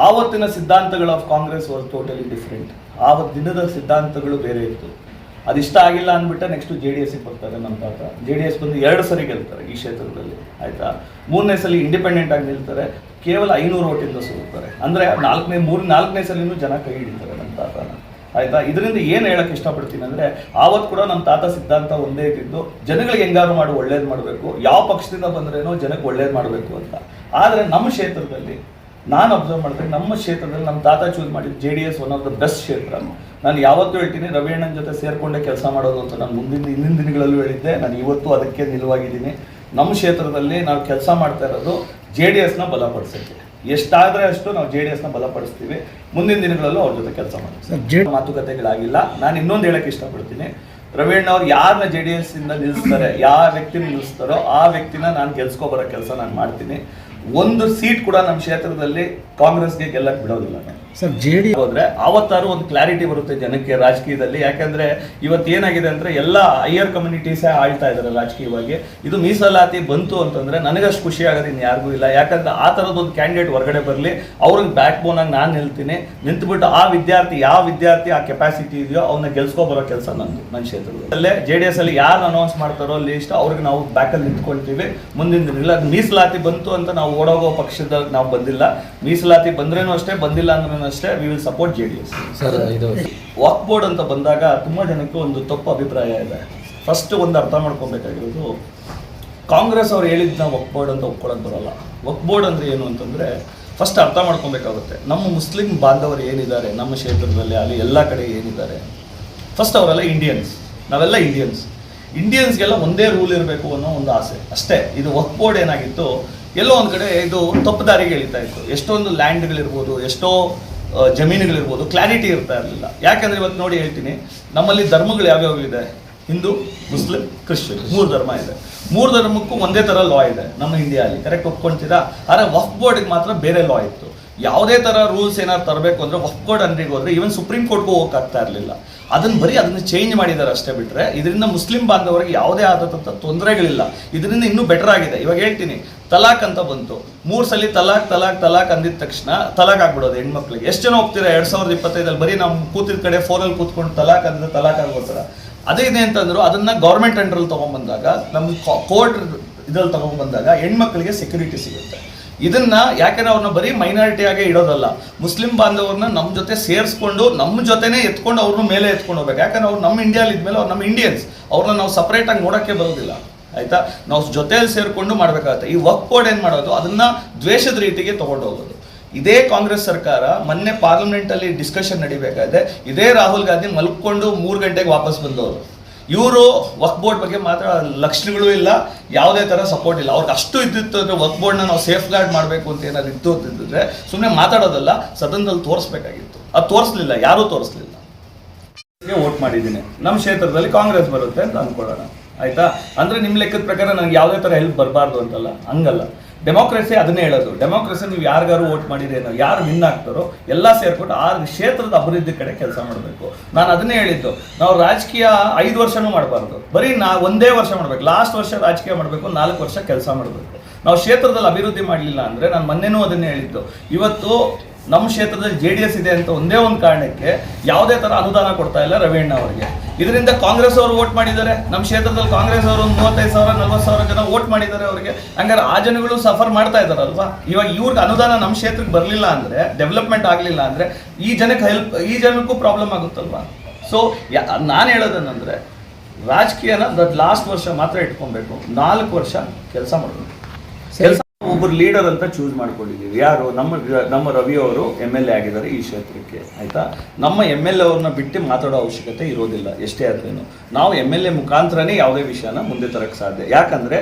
ಆವತ್ತಿನ ಸಿದ್ಧಾಂತಗಳು of Congress was totally different ಆವತ್ತು ದಿನದ ಸಿದ್ಧಾಂತಗಳು ಬೇರೆ ಇತ್ತು. ಅದಿಷ್ಟ ಆಗಿಲ್ಲ ಅಂದ್ಬಿಟ್ಟು ನೆಕ್ಸ್ಟ್ ಜೆ ಡಿ ಎಸ್ಗೆ ಬರ್ತಾರೆ ನಮ್ಮ ತಾತ. ಜೆ ಡಿ ಎಸ್ ಬಂದು ಎರಡು ಸರಿ ಗೆಲ್ತಾರೆ ಈ ಕ್ಷೇತ್ರದಲ್ಲಿ. ಆಯಿತಾ? ಮೂರನೇ ಸಲ ಇಂಡಿಪೆಂಡೆಂಟ್ ಆಗಿ ನಿಲ್ತಾರೆ. ಕೇವಲ ಐನೂರು ಓಟಿಂದ ಸೋಲ್ತಾರೆ ಅಂದರೆ ನಾಲ್ಕನೇ ಮೂರು ನಾಲ್ಕನೇ ಸಲಿನೂ ಜನ ಕೈ ಹಿಡಿತಾರೆ ನಮ್ಮ ತಾತನ. ಆಯ್ತಾ? ಇದರಿಂದ ಏನು ಹೇಳಕ್ ಇಷ್ಟಪಡ್ತೀನಿ ಅಂದ್ರೆ ಆವತ್ತು ಕೂಡ ನಮ್ಮ ತಾತ ಸಿದ್ಧಾಂತ ಒಂದೇ ಇದ್ದಿದ್ದು, ಜನಗಳಿಗೆ ಹೆಂಗಾರು ಮಾಡಿ, ಒಳ್ಳೇದು ಮಾಡಬೇಕು. ಯಾವ ಪಕ್ಷದಿಂದ ಬಂದ್ರೇನೋ ಜನಕ್ಕೆ ಒಳ್ಳೇದು ಮಾಡಬೇಕು ಅಂತ. ಆದ್ರೆ ನಮ್ಮ ಕ್ಷೇತ್ರದಲ್ಲಿ, ನಾನು ಅಬ್ಸರ್ವ್ ಮಾಡಿದ್ರೆ ನಮ್ಮ ಕ್ಷೇತ್ರದಲ್ಲಿ ನಮ್ಮ ತಾತ ಚೂಸ್ ಮಾಡಿದ್ದು J D S one of the best ಕ್ಷೇತ್ರ. ನಾನು ಯಾವತ್ತೂ ಹೇಳ್ತೀನಿ ರವಿ ಅಣ್ಣನ ಜೊತೆ ಸೇರ್ಕೊಂಡೇ ಕೆಲಸ ಮಾಡೋದು ಅಂತ ನಾನು ಮುಂದಿನ ಹಿಂದಿನ ದಿನಗಳಲ್ಲೂ ಹೇಳಿದ್ದೆ. ನಾನು ಇವತ್ತು ಅದಕ್ಕೆ ನಿಲುವಾಗಿದ್ದೀನಿ. ನಮ್ಮ ಕ್ಷೇತ್ರದಲ್ಲಿ ನಾವು ಕೆಲಸ ಮಾಡ್ತಾ ಇರೋದು ಜೆ ಡಿ ಎಸ್ನ ಬಲಪಡಿಸೋಕ್ಕೆ ಎಷ್ಟಾದ್ರೆ ಅಷ್ಟು ನಾವು ಜೆ ಡಿ ಎಸ್ನ ಬಲಪಡಿಸ್ತೀವಿ. ಮುಂದಿನ ದಿನಗಳಲ್ಲೂ ಅವ್ರ ಜೊತೆ ಕೆಲಸ ಮಾಡ್ತೀವಿ. ಮಾತುಕತೆಗಳಾಗಿಲ್ಲ. ನಾನು ಇನ್ನೊಂದು ಹೇಳಕ್ಕೆ ಇಷ್ಟಪಡ್ತೀನಿ. ಪ್ರವೀಣ್ ಅವ್ರು ಯಾರನ್ನ ಜೆ ಡಿ ಎಸ್ ಇಂದ ನಿಲ್ಲಿಸ್ತಾರೆ ಯಾವ ವ್ಯಕ್ತಿನ ನಿಲ್ಲಿಸ್ತಾರೋ ಆ ವ್ಯಕ್ತಿನ ನಾನು ಗೆಲ್ಸ್ಕೊ ಬರೋ ಕೆಲಸ ನಾನು ಮಾಡ್ತೀನಿ. ಒಂದು ಸೀಟ್ ಕೂಡ ನಮ್ಮ ಕ್ಷೇತ್ರದಲ್ಲಿ ಕಾಂಗ್ರೆಸ್ಗೆ ಗೆಲ್ಲಕ್ಕೆ ಬಿಡೋದಿಲ್ಲ ನಾನು. ಸರ್ ಜೆ ಡಿ ಹೋದ್ರೆ ಅವತ್ತಾರು ಒಂದು ಕ್ಲಾರಿಟಿ ಬರುತ್ತೆ ಜನಕ್ಕೆ ರಾಜಕೀಯದಲ್ಲಿ. ಯಾಕಂದ್ರೆ ಇವತ್ತು ಏನಾಗಿದೆ ಅಂದ್ರೆ ಎಲ್ಲ ಹೈಯರ್ ಕಮ್ಯುನಿಟೀಸೇ ಆಳ್ತಾ ಇದ್ದಾರೆ ರಾಜಕೀಯವಾಗಿ. ಇದು ಮೀಸಲಾತಿ ಬಂತು ಅಂತಂದ್ರೆ ನನಗಷ್ಟು ಖುಷಿ ಆಗೋದು ಇನ್ನು ಯಾರಿಗೂ ಇಲ್ಲ. ಯಾಕಂದ್ರೆ ಆ ಥರದ್ದು ಒಂದು ಕ್ಯಾಂಡಿಡೇಟ್ ಹೊರಗಡೆ ಬರಲಿ ಅವ್ರಿಗೆ ಬ್ಯಾಕ್ ಬೋನ್ ಆಗಿ ನಾನು ನಿಲ್ತೀನಿ ನಿಂತುಬಿಟ್ಟು ಆ ವಿದ್ಯಾರ್ಥಿ, ಯಾವ ವಿದ್ಯಾರ್ಥಿ ಆ ಕೆಪಾಸಿಟಿ ಇದೆಯೋ ಅವನ್ನ ಗೆಲ್ಸ್ಕೊ ಬರೋ ಕೆಲಸ ನಂದು ನನ್ನ ಕ್ಷೇತ್ರದಲ್ಲಿ. ಅಲ್ಲೇ ಜೆ ಡಿ ಎಸ್ ಅಲ್ಲಿ ಯಾರು ಅನೌನ್ಸ್ ಮಾಡ್ತಾರೋ ಲಿಸ್ಟ್ ಅವ್ರಿಗೆ ನಾವು ಬ್ಯಾಕಲ್ಲಿ ನಿಂತ್ಕೊಳ್ತೀವಿ ಮುಂದಿನ ದಿನ ಮೀಸಲಾತಿ ಬಂತು ಅಂತ ನಾವು ಓಡೋಗೋ ಪಕ್ಷದ ನಾವು ಬಂದಿಲ್ಲ. ಮೀಸಲಾತಿ ಬಂದ್ರೇನು ಅಷ್ಟೇ, ಬಂದಿಲ್ಲ ಅಂದ್ರೂ ಅಷ್ಟೇ we will support J D S sir ಇದು ವಾಕ್ ಬೋರ್ಡ್ ಅಂತ ಬಂದಾಗ ತುಂಬ ಜನಕ್ಕೆ ಒಂದು ತಪ್ಪು ಅಭಿಪ್ರಾಯ ಇದೆ. ಫಸ್ಟ್ ಒಂದು ಅರ್ಥ ಮಾಡ್ಕೊಬೇಕಾಗಿರೋದು ಕಾಂಗ್ರೆಸ್ ಅವ್ರು ಹೇಳಿದ್ನ ವಕ್ ಬೋರ್ಡ್ ಅಂತ ಒಪ್ಕೊಳ್ಳೋಕೆ ಬರೋಲ್ಲ. ವಕ್ ಬೋರ್ಡ್ ಅಂದರೆ ಏನು ಅಂತಂದರೆ ಫಸ್ಟ್ ಅರ್ಥ ಮಾಡ್ಕೊಬೇಕಾಗುತ್ತೆ. ನಮ್ಮ ಮುಸ್ಲಿಂ ಬಾಂಧವರು ಏನಿದ್ದಾರೆ ನಮ್ಮ ಕ್ಷೇತ್ರದಲ್ಲಿ ಅಲ್ಲಿ ಎಲ್ಲ ಕಡೆ ಏನಿದ್ದಾರೆ. ಫಸ್ಟ್ ಅವರೆಲ್ಲ ಇಂಡಿಯನ್ಸ್ ನಾವೆಲ್ಲ ಇಂಡಿಯನ್ಸ್ ಇಂಡಿಯನ್ಸ್ಗೆಲ್ಲ ಒಂದೇ ರೂಲ್ ಇರಬೇಕು ಅನ್ನೋ ಒಂದು ಆಸೆ. ಅಷ್ಟೇ ಇದು ವಕ್ ಬೋರ್ಡ್ ಏನಾಗಿತ್ತು ಎಲ್ಲೋ ಒಂದು ಕಡೆ ಇದು ತಪ್ಪು ದಾರಿಗೆ ಎಳಿತಾ ಇತ್ತು. ಎಷ್ಟೊಂದು ಲ್ಯಾಂಡ್ಗಳಿರ್ಬೋದು ಎಷ್ಟೋ ಜಮೀನುಗಳಿರ್ಬೋದು ಕ್ಲಾರಿಟಿ ಇರ್ತಾ ಇರಲಿಲ್ಲ. ಯಾಕಂದ್ರೆ ಇವತ್ತು ನೋಡಿ ಹೇಳ್ತೀನಿ, ನಮ್ಮಲ್ಲಿ ಧರ್ಮಗಳು ಯಾವ್ಯಾವ ಇದೆ? Hindu, Muslim, Christian. ಮೂರು ಧರ್ಮ ಇದೆ. ಮೂರು ಧರ್ಮಕ್ಕೂ ಒಂದೇ ಥರ ಲಾ ಇದೆ, ನಮ್ಮ ಇಂಡಿಯಾದಲ್ಲಿ ಕರೆಕ್ಟ್ ಒಪ್ಕೊಳ್ತೀರಾ ಆದರೆ ವಫ್ ಬೋರ್ಡಿಗೆ ಮಾತ್ರ ಬೇರೆ ಲಾ ಇತ್ತು. ಯಾವುದೇ ಥರ ರೂಲ್ಸ್ ಏನಾದ್ರು ತರಬೇಕು ಅಂದರೆ ವಫ್ ಅನ್ರಿಗೆ ಹೋದರೆ ಈವನ್ ಸುಪ್ರೀಂ ಕೋರ್ಟ್ಗೂ ಹೋಗಕ್ಕಾಗ್ತಾ ಇರಲಿಲ್ಲ. ಅದನ್ನು ಬರೀ ಅದನ್ನು ಚೇಂಜ್ ಮಾಡಿದ್ದಾರೆ ಅಷ್ಟೇ ಬಿಟ್ಟರೆ ಇದರಿಂದ ಮುಸ್ಲಿಂ ಬಾಂಧವರಿಗೆ ಯಾವುದೇ ಆದಂಥ ತೊಂದರೆಗಳಿಲ್ಲ. ಇದರಿಂದ ಇನ್ನೂ ಬೆಟರ್ ಆಗಿದೆ. ಇವಾಗ ಹೇಳ್ತೀನಿ, ತಲಾಕ್ ಅಂತ ಬಂತು. ಮೂರು ಸಲ ತಲಾಕ್ ತಲಾಕ್ ತಲಾಕ್ ಅಂದಿದ ತಕ್ಷಣ ತಲಾಕ್ ಆಗ್ಬಿಡೋದು ಹೆಣ್ಮಕ್ಳಿಗೆ. ಎಷ್ಟು ಜನ ಹೋಗ್ತೀರಾ? ಎರಡು ಸಾವಿರದ ಇಪ್ಪತ್ತೈದಲ್ಲಿ ಬರೀ ನಾವು ಕೂತಿದ ಕಡೆ ಫೋನಲ್ಲಿ ಕೂತ್ಕೊಂಡು ತಲಾಕ್ ಅಂದ್ರೆ ತಲಾಕ್ ಅದೇ ಇದೆ ಅಂತಂದ್ರು, ಅದನ್ನ ಗೌರ್ಮೆಂಟ್ ಅಂಡರಲ್ಲಿ ತೊಗೊಂಡ್ಬಂದಾಗ ನಮ್ಮ ಕೋರ್ಟ್ ಇದ್ರಲ್ಲಿ ತೊಗೊಂಡ್ಬಂದಾಗ ಹೆಣ್ಮಕ್ಳಿಗೆ ಸೆಕ್ಯೂರಿಟಿ ಸಿಗುತ್ತೆ. ಇದನ್ನ ಯಾಕಂದ್ರೆ ಅವ್ರನ್ನ ಬರೀ ಮೈನಾರಿಟಿ ಆಗೇ ಇಡೋದಲ್ಲ. ಮುಸ್ಲಿಂ ಬಾಂಧವ್ರನ್ನ ನಮ್ಮ ಜೊತೆ ಸೇರಿಸ್ಕೊಂಡು ನಮ್ಮ ಜೊತೆನೇ ಎತ್ಕೊಂಡು ಅವ್ರನ್ನ ಮೇಲೆ ಎತ್ಕೊಂಡು ಹೋಗ್ಬೇಕು. ಯಾಕಂದ್ರೆ ಅವ್ರು ನಮ್ಮ ಇಂಡಿಯಾಲ್ ಇದ್ಮೇಲೆ ಅವ್ರು ನಮ್ಮ ಇಂಡಿಯನ್ಸ್ ಅವ್ರನ್ನ ನಾವು ಸಪ್ರೇಟ್ ಆಗಿ ನೋಡೋಕ್ಕೆ ಬರೋದಿಲ್ಲ. ಆಯ್ತಾ? ನಾವು ಜೊತೆಯಲ್ಲಿ ಸೇರ್ಕೊಂಡು ಮಾಡ್ಬೇಕಾಗತ್ತೆ. ಈ ವರ್ಕ್ ಕೋಡ್ ಏನ್ ಮಾಡೋದು? ಅದನ್ನ ದ್ವೇಷದ ರೀತಿಗೆ ತಗೊಂಡು ಹೋಗೋದು ಇದೇ ಕಾಂಗ್ರೆಸ್ ಸರ್ಕಾರ ಮೊನ್ನೆ ಪಾರ್ಲಿಮೆಂಟ್ ಅಲ್ಲಿ ಡಿಸ್ಕಷನ್ ನಡಿಬೇಕಾದ್ರೆ ಇದೇ ರಾಹುಲ್ ಗಾಂಧಿ ಮಲ್ಕೊಂಡು ಮೂರು ಗಂಟೆಗೆ ವಾಪಸ್ ಬಂದವರು. ಇವರು ವಕ್ ಬೋರ್ಡ್ ಬಗ್ಗೆ ಮಾತ್ರ ಲಕ್ಷಣಗಳು ಇಲ್ಲ, ಯಾವುದೇ ಥರ ಸಪೋರ್ಟ್ ಇಲ್ಲ. ಅವ್ರಿಗೆ ಅಷ್ಟು ಇದ್ದಿತ್ತು ಅಂದರೆ ವಕ್ ಬೋರ್ಡ್ನ ನಾವು ಸೇಫ್ ಗಾರ್ಡ್ ಮಾಡಬೇಕು ಅಂತ ಏನಾದ್ರು ಇತ್ತು ಅಂತಿದ್ರೆ ಸುಮ್ಮನೆ ಮಾತಾಡೋದಲ್ಲ, ಸದನದಲ್ಲಿ ತೋರಿಸ್ಬೇಕಾಗಿತ್ತು. ಅದು ತೋರಿಸ್ಲಿಲ್ಲ, ಯಾರೂ ತೋರಿಸ್ಲಿಲ್ಲ. ವೋಟ್ ಮಾಡಿದ್ದೀನಿ. ನಮ್ಮ ಕ್ಷೇತ್ರದಲ್ಲಿ ಕಾಂಗ್ರೆಸ್ ಬರುತ್ತೆ ಅಂತ ಅನ್ಕೊಳ್ಳೋಣ. ಆಯ್ತಾ? ಅಂದ್ರೆ ನಿಮ್ಮ ಲೆಕ್ಕದ ಪ್ರಕಾರ ನನಗೆ ಯಾವುದೇ ತರ ಹೆಲ್ಪ್ ಬರಬಾರ್ದು ಅಂತಲ್ಲ? ಹಂಗಲ್ಲ. ಡೆಮೋಕ್ರಸಿ ಅದನ್ನೇ ಹೇಳೋದು. ಡೆಮೋಕ್ರಸಿ ನೀವು ಯಾರಿಗಾರು ವೋಟ್ ಮಾಡಿರೇನೋ ಯಾರು ವಿನ್ ಆಗ್ತಾರೋ ಎಲ್ಲ ಸೇರ್ಕೊಂಡು ಆ ಕ್ಷೇತ್ರದ ಅಭಿವೃದ್ಧಿ ಕಡೆ ಕೆಲಸ ಮಾಡಬೇಕು. ನಾನು ಅದನ್ನೇ ಹೇಳಿದ್ದು. ನಾವು ರಾಜಕೀಯ ಐದು ವರ್ಷನೂ ಮಾಡಬಾರ್ದು. ಬರೀ ನಾ ಒಂದೇ ವರ್ಷ ಮಾಡಬೇಕು. ಲಾಸ್ಟ್ ವರ್ಷ ರಾಜಕೀಯ ಮಾಡಬೇಕು, ನಾಲ್ಕು ವರ್ಷ ಕೆಲಸ ಮಾಡಬೇಕು. ನಾವು ಕ್ಷೇತ್ರದಲ್ಲಿ ಅಭಿವೃದ್ಧಿ ಮಾಡಲಿಲ್ಲ ಅಂದರೆ ನಾನು ಮೊನ್ನೆನೂ ಅದನ್ನೇ ಹೇಳಿದ್ದು. ಇವತ್ತು ನಮ್ಮ ಕ್ಷೇತ್ರದಲ್ಲಿ ಜೆ ಡಿ ಎಸ್ ಇದೆ ಅಂತ ಒಂದೇ ಒಂದು ಕಾರಣಕ್ಕೆ ಯಾವುದೇ ತರ ಅನುದಾನ ಕೊಡ್ತಾ ಇಲ್ಲ ರವೀಣ್ಣ ಅವರಿಗೆ. ಇದರಿಂದ ಕಾಂಗ್ರೆಸ್ ಅವರು ವೋಟ್ ಮಾಡಿದ್ದಾರೆ. ನಮ್ಮ ಕ್ಷೇತ್ರದಲ್ಲಿ ಕಾಂಗ್ರೆಸ್ ಅವರು ಒಂದು ಮೂವತ್ತೈದು ಸಾವಿರ, ನಲ್ವತ್ತು ಸಾವಿರ ಜನ ವೋಟ್ ಮಾಡಿದ್ದಾರೆ ಅವರಿಗೆ. ಹಂಗಾರೆ ಆ ಜನಗಳು ಸಫರ್ ಮಾಡ್ತಾ ಇದಾರಲ್ವಾ ಇವಾಗ ಇವ್ರಿಗೆ ಅನುದಾನ ನಮ್ಮ ಕ್ಷೇತ್ರಕ್ಕೆ ಬರಲಿಲ್ಲ ಅಂದ್ರೆ ಡೆವಲಪ್ಮೆಂಟ್ ಆಗಲಿಲ್ಲ ಅಂದ್ರೆ ಈ ಜನಕ್ಕೆ ಹೆಲ್ಪ್ ಈ ಜನಕ್ಕೂ ಪ್ರಾಬ್ಲಮ್ ಆಗುತ್ತಲ್ವಾ? ಸೊ ನಾನು ಹೇಳೋದೇನಂದ್ರೆ, ರಾಜಕೀಯನ ಲಾಸ್ಟ್ ವರ್ಷ ಮಾತ್ರ ಇಟ್ಕೊಬೇಕು. ನಾಲ್ಕು ವರ್ಷ ಕೆಲಸ ಮಾಡಬೇಕು. ಒಬ್ಬರು ಲೀಡರ್ ಅಂತ ಚೂಸ್ ಮಾಡ್ಕೊಂಡಿದ್ದೀವಿ. ಯಾರು? ನಮ್ಮ ನಮ್ಮ ರವಿ ಅವರು ಎಂ ಎಲ್ ಎ ಆಗಿದ್ದಾರೆ ಈ ಕ್ಷೇತ್ರಕ್ಕೆ, ಆಯಿತಾ? ನಮ್ಮ ಎಂ ಎಲ್ ಎ ಅವ್ರನ್ನ ಬಿಟ್ಟು ಮಾತಾಡೋ ಅವಶ್ಯಕತೆ ಇರೋದಿಲ್ಲ, ಎಷ್ಟೇ ಆದ್ರೇನು. ನಾವು ಎಂ ಎಲ್ ಎ ಮುಖಾಂತರನೇ ಯಾವುದೇ ವಿಷಯನ ಮುಂದೆ ತರಕ್ಕೆ ಸಾಧ್ಯ. ಯಾಕಂದರೆ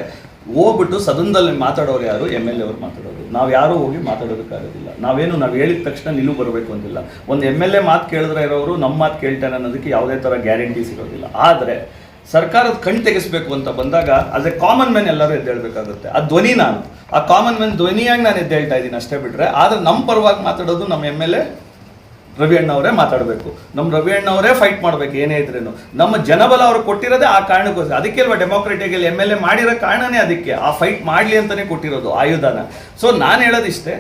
ಹೋಗ್ಬಿಟ್ಟು ಸದನದಲ್ಲಿ ಮಾತಾಡೋರು ಯಾರು? ಎಂ ಎಲ್ ಎ ಅವ್ರು ಮಾತಾಡೋದು ನಾವು ಯಾರು ಹೋಗಿ ಮಾತಾಡೋದಕ್ಕಾಗೋದಿಲ್ಲ. ನಾವೇನು ನಾವು ಹೇಳಿದ ತಕ್ಷಣ ನಿಲುವು ಬರಬೇಕು ಅಂತಿಲ್ಲ ಒಂದು ಎಂ ಎಲ್ ಎ ಮಾತು ಕೇಳಿದ್ರೆ ಇರೋರು ನಮ್ಮ ಮಾತು ಕೇಳ್ತಾರೆ ಅನ್ನೋದಕ್ಕೆ ಯಾವುದೇ ಥರ ಗ್ಯಾರಂಟೀಸ್ ಇರೋದಿಲ್ಲ. ಆದರೆ ಸರ್ಕಾರದ ಕಣ್ ತೆಗೆಸಬೇಕು ಅಂತ ಬಂದಾಗ ಎ ಕಾಮನ್ ಮ್ಯಾನ್ ಎಲ್ಲರೂ ಎದ್ದೇಳ್ಬೇಕಾಗುತ್ತೆ. ಆ ಧ್ವನಿ ನಾನು. ಆ ಕಾಮನ್ ಮ್ಯಾನ್ ಧ್ವನಿಯಾಗಿ ನಾನು ಎದ್ದೇಳ್ತಾ ಇದ್ದೀನಿ ಅಷ್ಟೇ ಬಿಟ್ರೆ, ಆದ್ರೆ ನಮ್ಮ ಪರವಾಗಿ ಮಾತಾಡೋದು ನಮ್ಮ ಎಂ ಎಲ್ ಎ ರವಿ ಮಾತಾಡಬೇಕು. ನಮ್ಮ ರವಿ ಅಣ್ಣವರೇ ಫೈಟ್ ಮಾಡಬೇಕು ಏನೇ ಇದ್ರೇನು. ನಮ್ಮ ಜನಬಲ ಅವರು ಕೊಟ್ಟಿರೋದೇ ಆ ಕಾರಣಕ್ಕೋಸ್ಕರ. ಅದಕ್ಕೆ ಅಲ್ವಾ ಡೆಮೋಕ್ರೆಟಿಕ್ ಎಂ ಎಲ್ ಎ ಮಾಡಿರೋ ಕಾರಣನೇ ಅದಕ್ಕೆ. ಆ ಫೈಟ್ ಮಾಡಲಿ ಅಂತಲೇ ಕೊಟ್ಟಿರೋದು ಆಯುಧನ. ಸೊ ನಾನು ಹೇಳೋದಿಷ್ಟೇ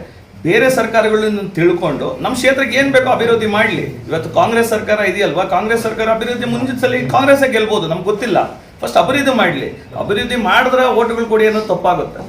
ಬೇರೆ ಸರ್ಕಾರಗಳನ್ನ ತಿಳ್ಕೊಂಡು ನಮ್ಮ ಕ್ಷೇತ್ರಕ್ಕೆ ಏನು ಬೇಕೋ ಅಭಿವೃದ್ಧಿ ಮಾಡಲಿ. ಇವತ್ತು ಕಾಂಗ್ರೆಸ್ ಸರ್ಕಾರ ಇದೆಯಲ್ವಾ? ಕಾಂಗ್ರೆಸ್ ಸರ್ಕಾರ ಅಭಿವೃದ್ಧಿ ಮುಂದಿನ ಸಲ ಕಾಂಗ್ರೆಸ್ ಗೆಲ್ಬೋದು, ನಮ್ಗೆ ಗೊತ್ತಿಲ್ಲ. ಫಸ್ಟ್ ಅಭಿವೃದ್ಧಿ ಮಾಡಲಿ. ಅಭಿವೃದ್ಧಿ ಮಾಡಿದ್ರೆ ಓಟ್ಗಳು ಕೊಡಿ ಅನ್ನೋದು ತಪ್ಪಾಗುತ್ತೆ.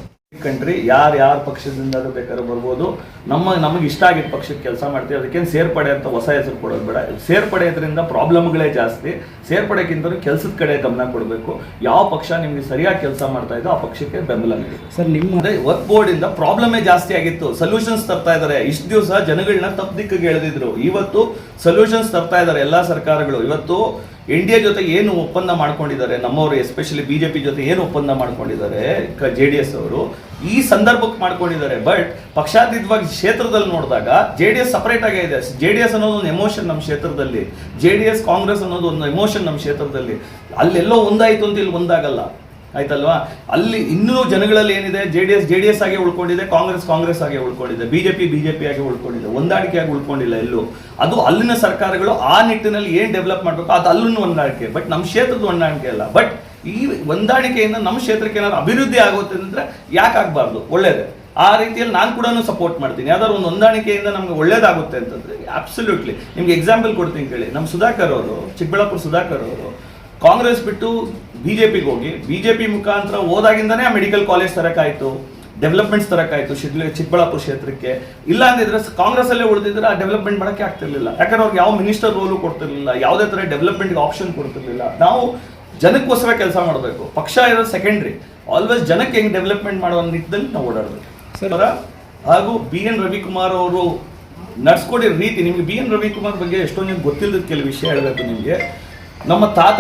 ಕಂಟ್ರಿ ಯಾರು ಯಾರ ಪಕ್ಷದಿಂದ ಬೇಕಾದ್ರೂ ಬರ್ಬೋದು. ನಮ್ಮ ನಮಗೆ ಇಷ್ಟ ಆಗಿದ್ದ ಪಕ್ಷಕ್ಕೆ ಕೆಲಸ ಮಾಡ್ತೀವಿ. ಅದಕ್ಕೇನು ಸೇರ್ಪಡೆ ಅಂತ ಹೊಸ ಹೆಸರು ಕೊಡೋದು ಬೇಡ. ಸೇರ್ಪಡೆ ಇದರಿಂದ ಪ್ರಾಬ್ಲಮ್ಗಳೇ ಜಾಸ್ತಿ. ಸೇರ್ಪಡೆಗಿಂತ ಕೆಲಸದ ಕಡೆ ಗಮನ ಕೊಡಬೇಕು. ಯಾವ ಪಕ್ಷ ನಿಮಗೆ ಸರಿಯಾಗಿ ಕೆಲಸ ಮಾಡ್ತಾ ಇದ್ದೋ ಆ ಪಕ್ಷಕ್ಕೆ ಬೆಂಬಲ ನೀಡಿ. ಸರ್ ನಿಮ್ಮ ವರ್ಕ್ ಬೋರ್ಡಿಂದ ಇಂದ ಪ್ರಾಬ್ಲಮೇ ಜಾಸ್ತಿ ಆಗಿತ್ತು. ಸೊಲ್ಯೂಷನ್ಸ್ ತರ್ತಾ ಇದಾರೆ. ಇಷ್ಟು ದಿವಸ ಜನಗಳನ್ನ ತಪ್ಪು ದಿಕ್ಕಿಗೆ ಎಳೆದಿದ್ರು. ಇವತ್ತು ಸೊಲ್ಯೂಷನ್ಸ್ ತರ್ತಾ ಇದ್ದಾರೆ ಎಲ್ಲ ಸರ್ಕಾರಗಳು. ಇವತ್ತು ಇಂಡಿಯಾ ಜೊತೆ ಏನು ಒಪ್ಪಂದ ಮಾಡ್ಕೊಂಡಿದ್ದಾರೆ, ನಮ್ಮವರು ಎಸ್ಪೆಷಲಿ ಬಿ ಜೆ ಪಿ ಜೊತೆ ಏನು ಒಪ್ಪಂದ ಮಾಡ್ಕೊಂಡಿದ್ದಾರೆ ಜೆ ಡಿ ಎಸ್ ಅವರು, ಈ ಸಂದರ್ಭಕ್ಕೆ ಮಾಡ್ಕೊಂಡಿದ್ದಾರೆ. ಬಟ್ ಪಕ್ಷಾತೀತವಾಗಿ ಕ್ಷೇತ್ರದಲ್ಲಿ ನೋಡಿದಾಗ ಜೆ ಡಿ ಎಸ್ ಸಪರೇಟ್ ಆಗೇ ಇದೆ. ಜೆ ಡಿ ಎಸ್ ಅನ್ನೋದು ಒಂದು ಎಮೋಷನ್ ನಮ್ಮ ಕ್ಷೇತ್ರದಲ್ಲಿ. ಜೆ ಡಿ ಎಸ್ ಕಾಂಗ್ರೆಸ್ ಅನ್ನೋದು ಒಂದು ಎಮೋಷನ್ ನಮ್ಮ ಕ್ಷೇತ್ರದಲ್ಲಿ. ಅಲ್ಲೆಲ್ಲೋ ಒಂದಾಯ್ತು ಅಂತ ಇಲ್ಲಿ ಒಂದಾಗಲ್ಲ. ಆಯ್ತಲ್ವಾ? ಅಲ್ಲಿ ಇನ್ನೂ ಜನಗಳಲ್ಲಿ ಏನಿದೆ? J D S J D S ಆಗಿ ಉಳ್ಕೊಂಡಿದೆ, ಕಾಂಗ್ರೆಸ್ ಕಾಂಗ್ರೆಸ್ ಆಗಿ ಉಳ್ಕೊಂಡಿದೆ, ಬಿಜೆಪಿ ಬಿಜೆಪಿ ಆಗಿ ಉಳ್ಕೊಂಡಿದೆ ಹೊಂದಾಣಿಕೆಯಾಗಿ ಉಳ್ಕೊಂಡಿಲ್ಲ ಎಲ್ಲೂ. ಅದು ಅಲ್ಲಿನ ಸರ್ಕಾರಗಳು ಆ ನಿಟ್ಟಿನಲ್ಲಿ ಏನು ಡೆವಲಪ್ ಮಾಡಬೇಕು, ಅದು ಅಲ್ಲೂ ಹೊಂದಾಣಿಕೆ. ಬಟ್ ನಮ್ಮ ಕ್ಷೇತ್ರದ ಹೊಂದಾಣಿಕೆ ಅಲ್ಲ. ಬಟ್ ಈ ಹೊಂದಾಣಿಕೆಯಿಂದ ನಮ್ಮ ಕ್ಷೇತ್ರಕ್ಕೆ ಏನಾದ್ರು ಅಭಿವೃದ್ಧಿ ಆಗುತ್ತೆ ಅಂದ್ರೆ ಯಾಕೆ ಆಗಬಾರ್ದು? ಒಳ್ಳೇದೇ. ಆ ರೀತಿಯಲ್ಲಿ ನಾನು ಕೂಡ ಸಪೋರ್ಟ್ ಮಾಡ್ತೀನಿ. ಯಾವ್ದಾದ್ರು ಒಂದು ಹೊಂದಾಣಿಕೆಯಿಂದ ನಮ್ಗೆ ಒಳ್ಳೇದಾಗುತ್ತೆ ಅಂತಂದ್ರೆ ಅಬ್ಸಲ್ಯೂಟ್ಲಿ ನಿಮ್ಗೆ ಎಕ್ಸಾಂಪಲ್ ಕೊಡ್ತೀನಿ ಕೇಳಿ. ನಮ್ಮ ಸುಧಾಕರ್ ಅವರು, ಚಿಕ್ಕಬಳ್ಳಾಪುರ ಸುಧಾಕರ್ ಅವರು, ಕಾಂಗ್ರೆಸ್ ಬಿಟ್ಟು ಬಿಜೆಪಿಗೆ ಹೋಗಿ ಬಿಜೆಪಿ ಮುಖಾಂತರ ಹೋದಾಗಿಂದನೇ ಆ ಮೆಡಿಕಲ್ ಕಾಲೇಜ್ ತರಕಾಯಿತು ಡೆವಲಪ್ಮೆಂಟ್ಸ್ ತರಕಾಯ್ತು ಶಿಡ್ಲಿ ಚಿಕ್ಕಬಳ್ಳಾಪುರ ಕ್ಷೇತ್ರಕ್ಕೆ. ಇಲ್ಲ ಅಂದಿದ್ರೆ ಕಾಂಗ್ರೆಸ್ ಅಲ್ಲೇ ಉಳಿದಿದ್ರೆ ಆ ಡೆವಲಪ್ಮೆಂಟ್ ಮಾಡಕ್ಕೆ ಆಗ್ತಿರ್ಲಿಲ್ಲ. ಯಾಕಂದ್ರೆ ಅವ್ರಿಗೆ ಯಾವ ಮಿನಿಸ್ಟರ್ ರೋಲು ಕೊಡ್ತಿರ್ಲಿಲ್ಲ ಯಾವುದೇ ತರ ಡೆವಲಪ್ಮೆಂಟ್ ಆಪ್ಷನ್ ಕೊಡ್ತಿರ್ಲಿಲ್ಲ. ನಾವು ಜನಕ್ಕೋಸ್ಕರ ಕೆಲಸ ಮಾಡಬೇಕು. ಪಕ್ಷ ಇರೋದು ಸೆಕೆಂಡ್ರಿ ಆಲ್ವೇಸ್ ಜನಕ್ಕೆ ಹೆಂಗ್ ಡೆವಲಪ್ಮೆಂಟ್ ಮಾಡುವ ನಿಟ್ಟಿನಲ್ಲಿ ನಾವು ಓಡಾಡಬೇಕು. ಸರ್. ಹಾಗೂ ಬಿ ಎನ್ ರವಿಕುಮಾರ್ ಅವರು ನಡ್ಸ್ಕೊಡಿರೋ ರೀತಿ ನಿಮ್ಗೆ ಬಿ ಎನ್ ರವಿಕುಮಾರ್ ಬಗ್ಗೆ ಎಷ್ಟೊಂದು ನಿಮ್ಗೆ ಗೊತ್ತಿಲ್ಲದ ಕೆಲವು ವಿಷಯ ಹೇಳಬೇಕು ನಿಮಗೆ. ನಮ್ಮ ತಾತ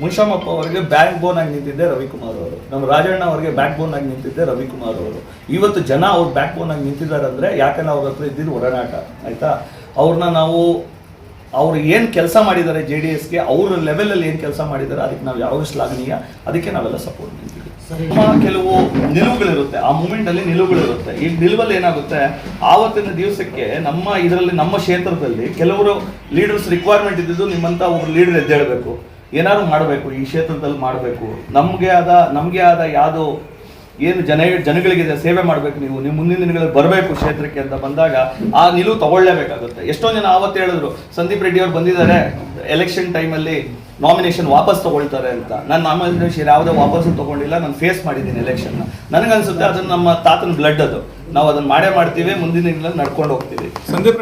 ಮುನ್ಷಾಮಪ್ಪ ಅವರಿಗೆ ಬ್ಯಾಕ್ ಬೋನ್ ಆಗಿ ನಿಂತಿದ್ದೆ ರವಿಕುಮಾರ್ ಅವರು. ನಮ್ಮ ರಾಜಣ್ಣ ಅವರಿಗೆ ಬ್ಯಾಕ್ ಬೋನ್ ಆಗಿ ನಿಂತಿದ್ದೆ ರವಿಕುಮಾರ್ ಅವರು. ಇವತ್ತು ಜನ ಅವ್ರು ಬ್ಯಾಕ್ ಬೋನ್ ಆಗಿ ನಿಂತಿದ್ದಾರೆ ಅಂದ್ರೆ ಯಾಕಂದ್ರೆ ಅವ್ರ ಹತ್ರ ಇದ್ದಿದ್ದು ಒಡನಾಟ, ಆಯ್ತಾ? ಅವ್ರನ್ನ ನಾವು, ಅವ್ರು ಏನು ಕೆಲಸ ಮಾಡಿದ್ದಾರೆ ಜೆ ಡಿ ಎಸ್ಗೆ ಅವ್ರ ಲೆವೆಲಲ್ಲಿ ಏನು ಕೆಲಸ ಮಾಡಿದ್ದಾರೆ, ಅದಕ್ಕೆ ನಾವು ಯಾವ ಶ್ಲಾಘನೀಯ. ಅದಕ್ಕೆ ನಾವೆಲ್ಲ ಸಪೋರ್ಟ್ ನಮ್ಮ ಕೆಲವು ನಿಲುವುಗಳಿರುತ್ತೆ. ಆ ಮೂಮೆಂಟ್ ಅಲ್ಲಿ ನಿಲುವುಗಳಿರುತ್ತೆ. ಈ ನಿಲುವಲ್ಲಿ ಏನಾಗುತ್ತೆ? ಆವತ್ತಿನ ದಿವಸಕ್ಕೆ ನಮ್ಮ ಇದರಲ್ಲಿ, ನಮ್ಮ ಕ್ಷೇತ್ರದಲ್ಲಿ ಕೆಲವರು ಲೀಡರ್ಸ್ ರಿಕ್ವೈರ್ಮೆಂಟ್ ಇದ್ದಿದ್ದು ನಿಮ್ಮಂತ ಒಬ್ರು ಲೀಡರ್ ಎದ್ದೇಳಬೇಕು. ಏನಾದ್ರು ಮಾಡಬೇಕು, ಈ ಕ್ಷೇತ್ರದಲ್ಲಿ ಮಾಡಬೇಕು. ನಮಗೆ ಆದ ನಮಗೆ ಆದ ಯಾವುದು, ಏನು ಜನ ಜನಗಳಿಗೆ ಸೇವೆ ಮಾಡಬೇಕು ನೀವು. ನೀವು ಮುಂದಿನ ದಿನಗಳಲ್ಲಿ ಬರಬೇಕು ಕ್ಷೇತ್ರಕ್ಕೆ ಅಂತ ಬಂದಾಗ ಆ ನಿಲುವು ತಗೊಳ್ಳೇಬೇಕಾಗುತ್ತೆ. ಎಷ್ಟೋ ಜನ ಆವತ್ತು ಹೇಳಿದ್ರು, ಸಂದೀಪ್ ರೆಡ್ಡಿ ಅವ್ರು ಬಂದಿದ್ದಾರೆ. ಎಲೆಕ್ಷನ್ ಟೈಮಲ್ಲಿ ನಾಮಿನೇಷನ್ ವಾಪಸ್ ತಗೊಳ್ತಾರೆ ಅಂತ. ನಾನು ನಾಮಿನೇಷನ್ ಯಾವುದೇ ವಾಪಸ್ ತಗೊಂಡಿಲ್ಲ ನಾನು ಫೇಸ್ ಮಾಡಿದ್ದೀನಿ ಎಲೆಕ್ಷನ್ ನನಗನ್ಸುತ್ತೆ ಅದನ್ನು ನಮ್ಮ ತಾತನ ಬ್ಲಡ್ ಅದು. ನಾವು ಅದನ್ನ ಮಾಡೇ ಮಾಡ್ತೀವಿ ಮುಂದಿನ ದಿನಗಳಲ್ಲಿ ನಡ್ಕೊಂಡು ಹೋಗ್ತೀವಿ. ಸಂದೀಪ್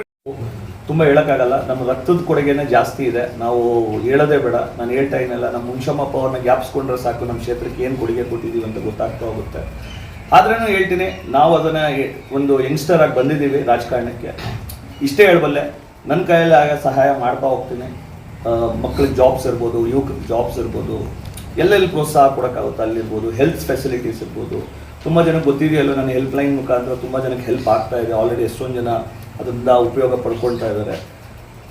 ತುಂಬ ಹೇಳೋಕ್ಕಾಗಲ್ಲ ನಮ್ಮ ರಕ್ತದ ಕೊಡುಗೆನೇ ಜಾಸ್ತಿ ಇದೆ. ನಾವು ಹೇಳೋದೇ ಬೇಡ. ನಾನು ಹೇಳ್ತಾ ಇದೀನಲ್ಲ ನಮ್ಮ ಮುನ್ಷಮ್ಮಪ್ಪ ಅವ್ರನ್ನ ಜ್ಞಾಪಿಸ್ಕೊಂಡ್ರೆ ಸಾಕು ನಮ್ಮ ಕ್ಷೇತ್ರಕ್ಕೆ ಏನು ಕೊಡುಗೆ ಕೊಟ್ಟಿದ್ದೀವಿ ಅಂತ ಗೊತ್ತಾಗ್ತಾ ಹೋಗುತ್ತೆ. ಆದ್ರೂ ಹೇಳ್ತೀನಿ ನಾವು ಅದನ್ನ ಒಂದು ಯಂಗ್ಸ್ಟರ್ ಆಗಿ ಬಂದಿದ್ದೀವಿ ರಾಜಕಾರಣಕ್ಕೆ. ಇಷ್ಟೇ ಹೇಳಬಲ್ಲೆ ನನ್ನ ಕೈಯಲ್ಲಿ ಆಗ ಸಹಾಯ ಮಾಡ್ತಾ ಹೋಗ್ತೀನಿ. ಮಕ್ಕಳಿಗೆ ಜಾಬ್ಸ್ ಇರ್ಬೋದು ಯುವಕರಿಗೆ ಜಾಬ್ಸ್ ಇರ್ಬೋದು, ಎಲ್ಲೆಲ್ಲಿ ಪ್ರೋತ್ಸಾಹ ಕೊಡೋಕ್ಕಾಗುತ್ತೆ ಅಲ್ಲಿರ್ಬೋದು ಹೆಲ್ತ್ ಫೆಸಿಲಿಟೀಸ್ ಇರ್ಬೋದು. ತುಂಬ ಜನಕ್ಕೆ ಗೊತ್ತಿದೆಯಲ್ಲ ನಾನು ಹೆಲ್ಪ್ ಲೈನ್ ಮುಖಾಂತರ ತುಂಬ ಜನಕ್ಕೆ ಹೆಲ್ಪ್ ಆಗ್ತಾ ಇದೆ. ಆಲ್ರೆಡಿ ಎಷ್ಟೊಂದು ಜನ ಅದರಿಂದ ಉಪಯೋಗ ಪಡ್ಕೊಳ್ತಾ ಇದ್ದಾರೆ.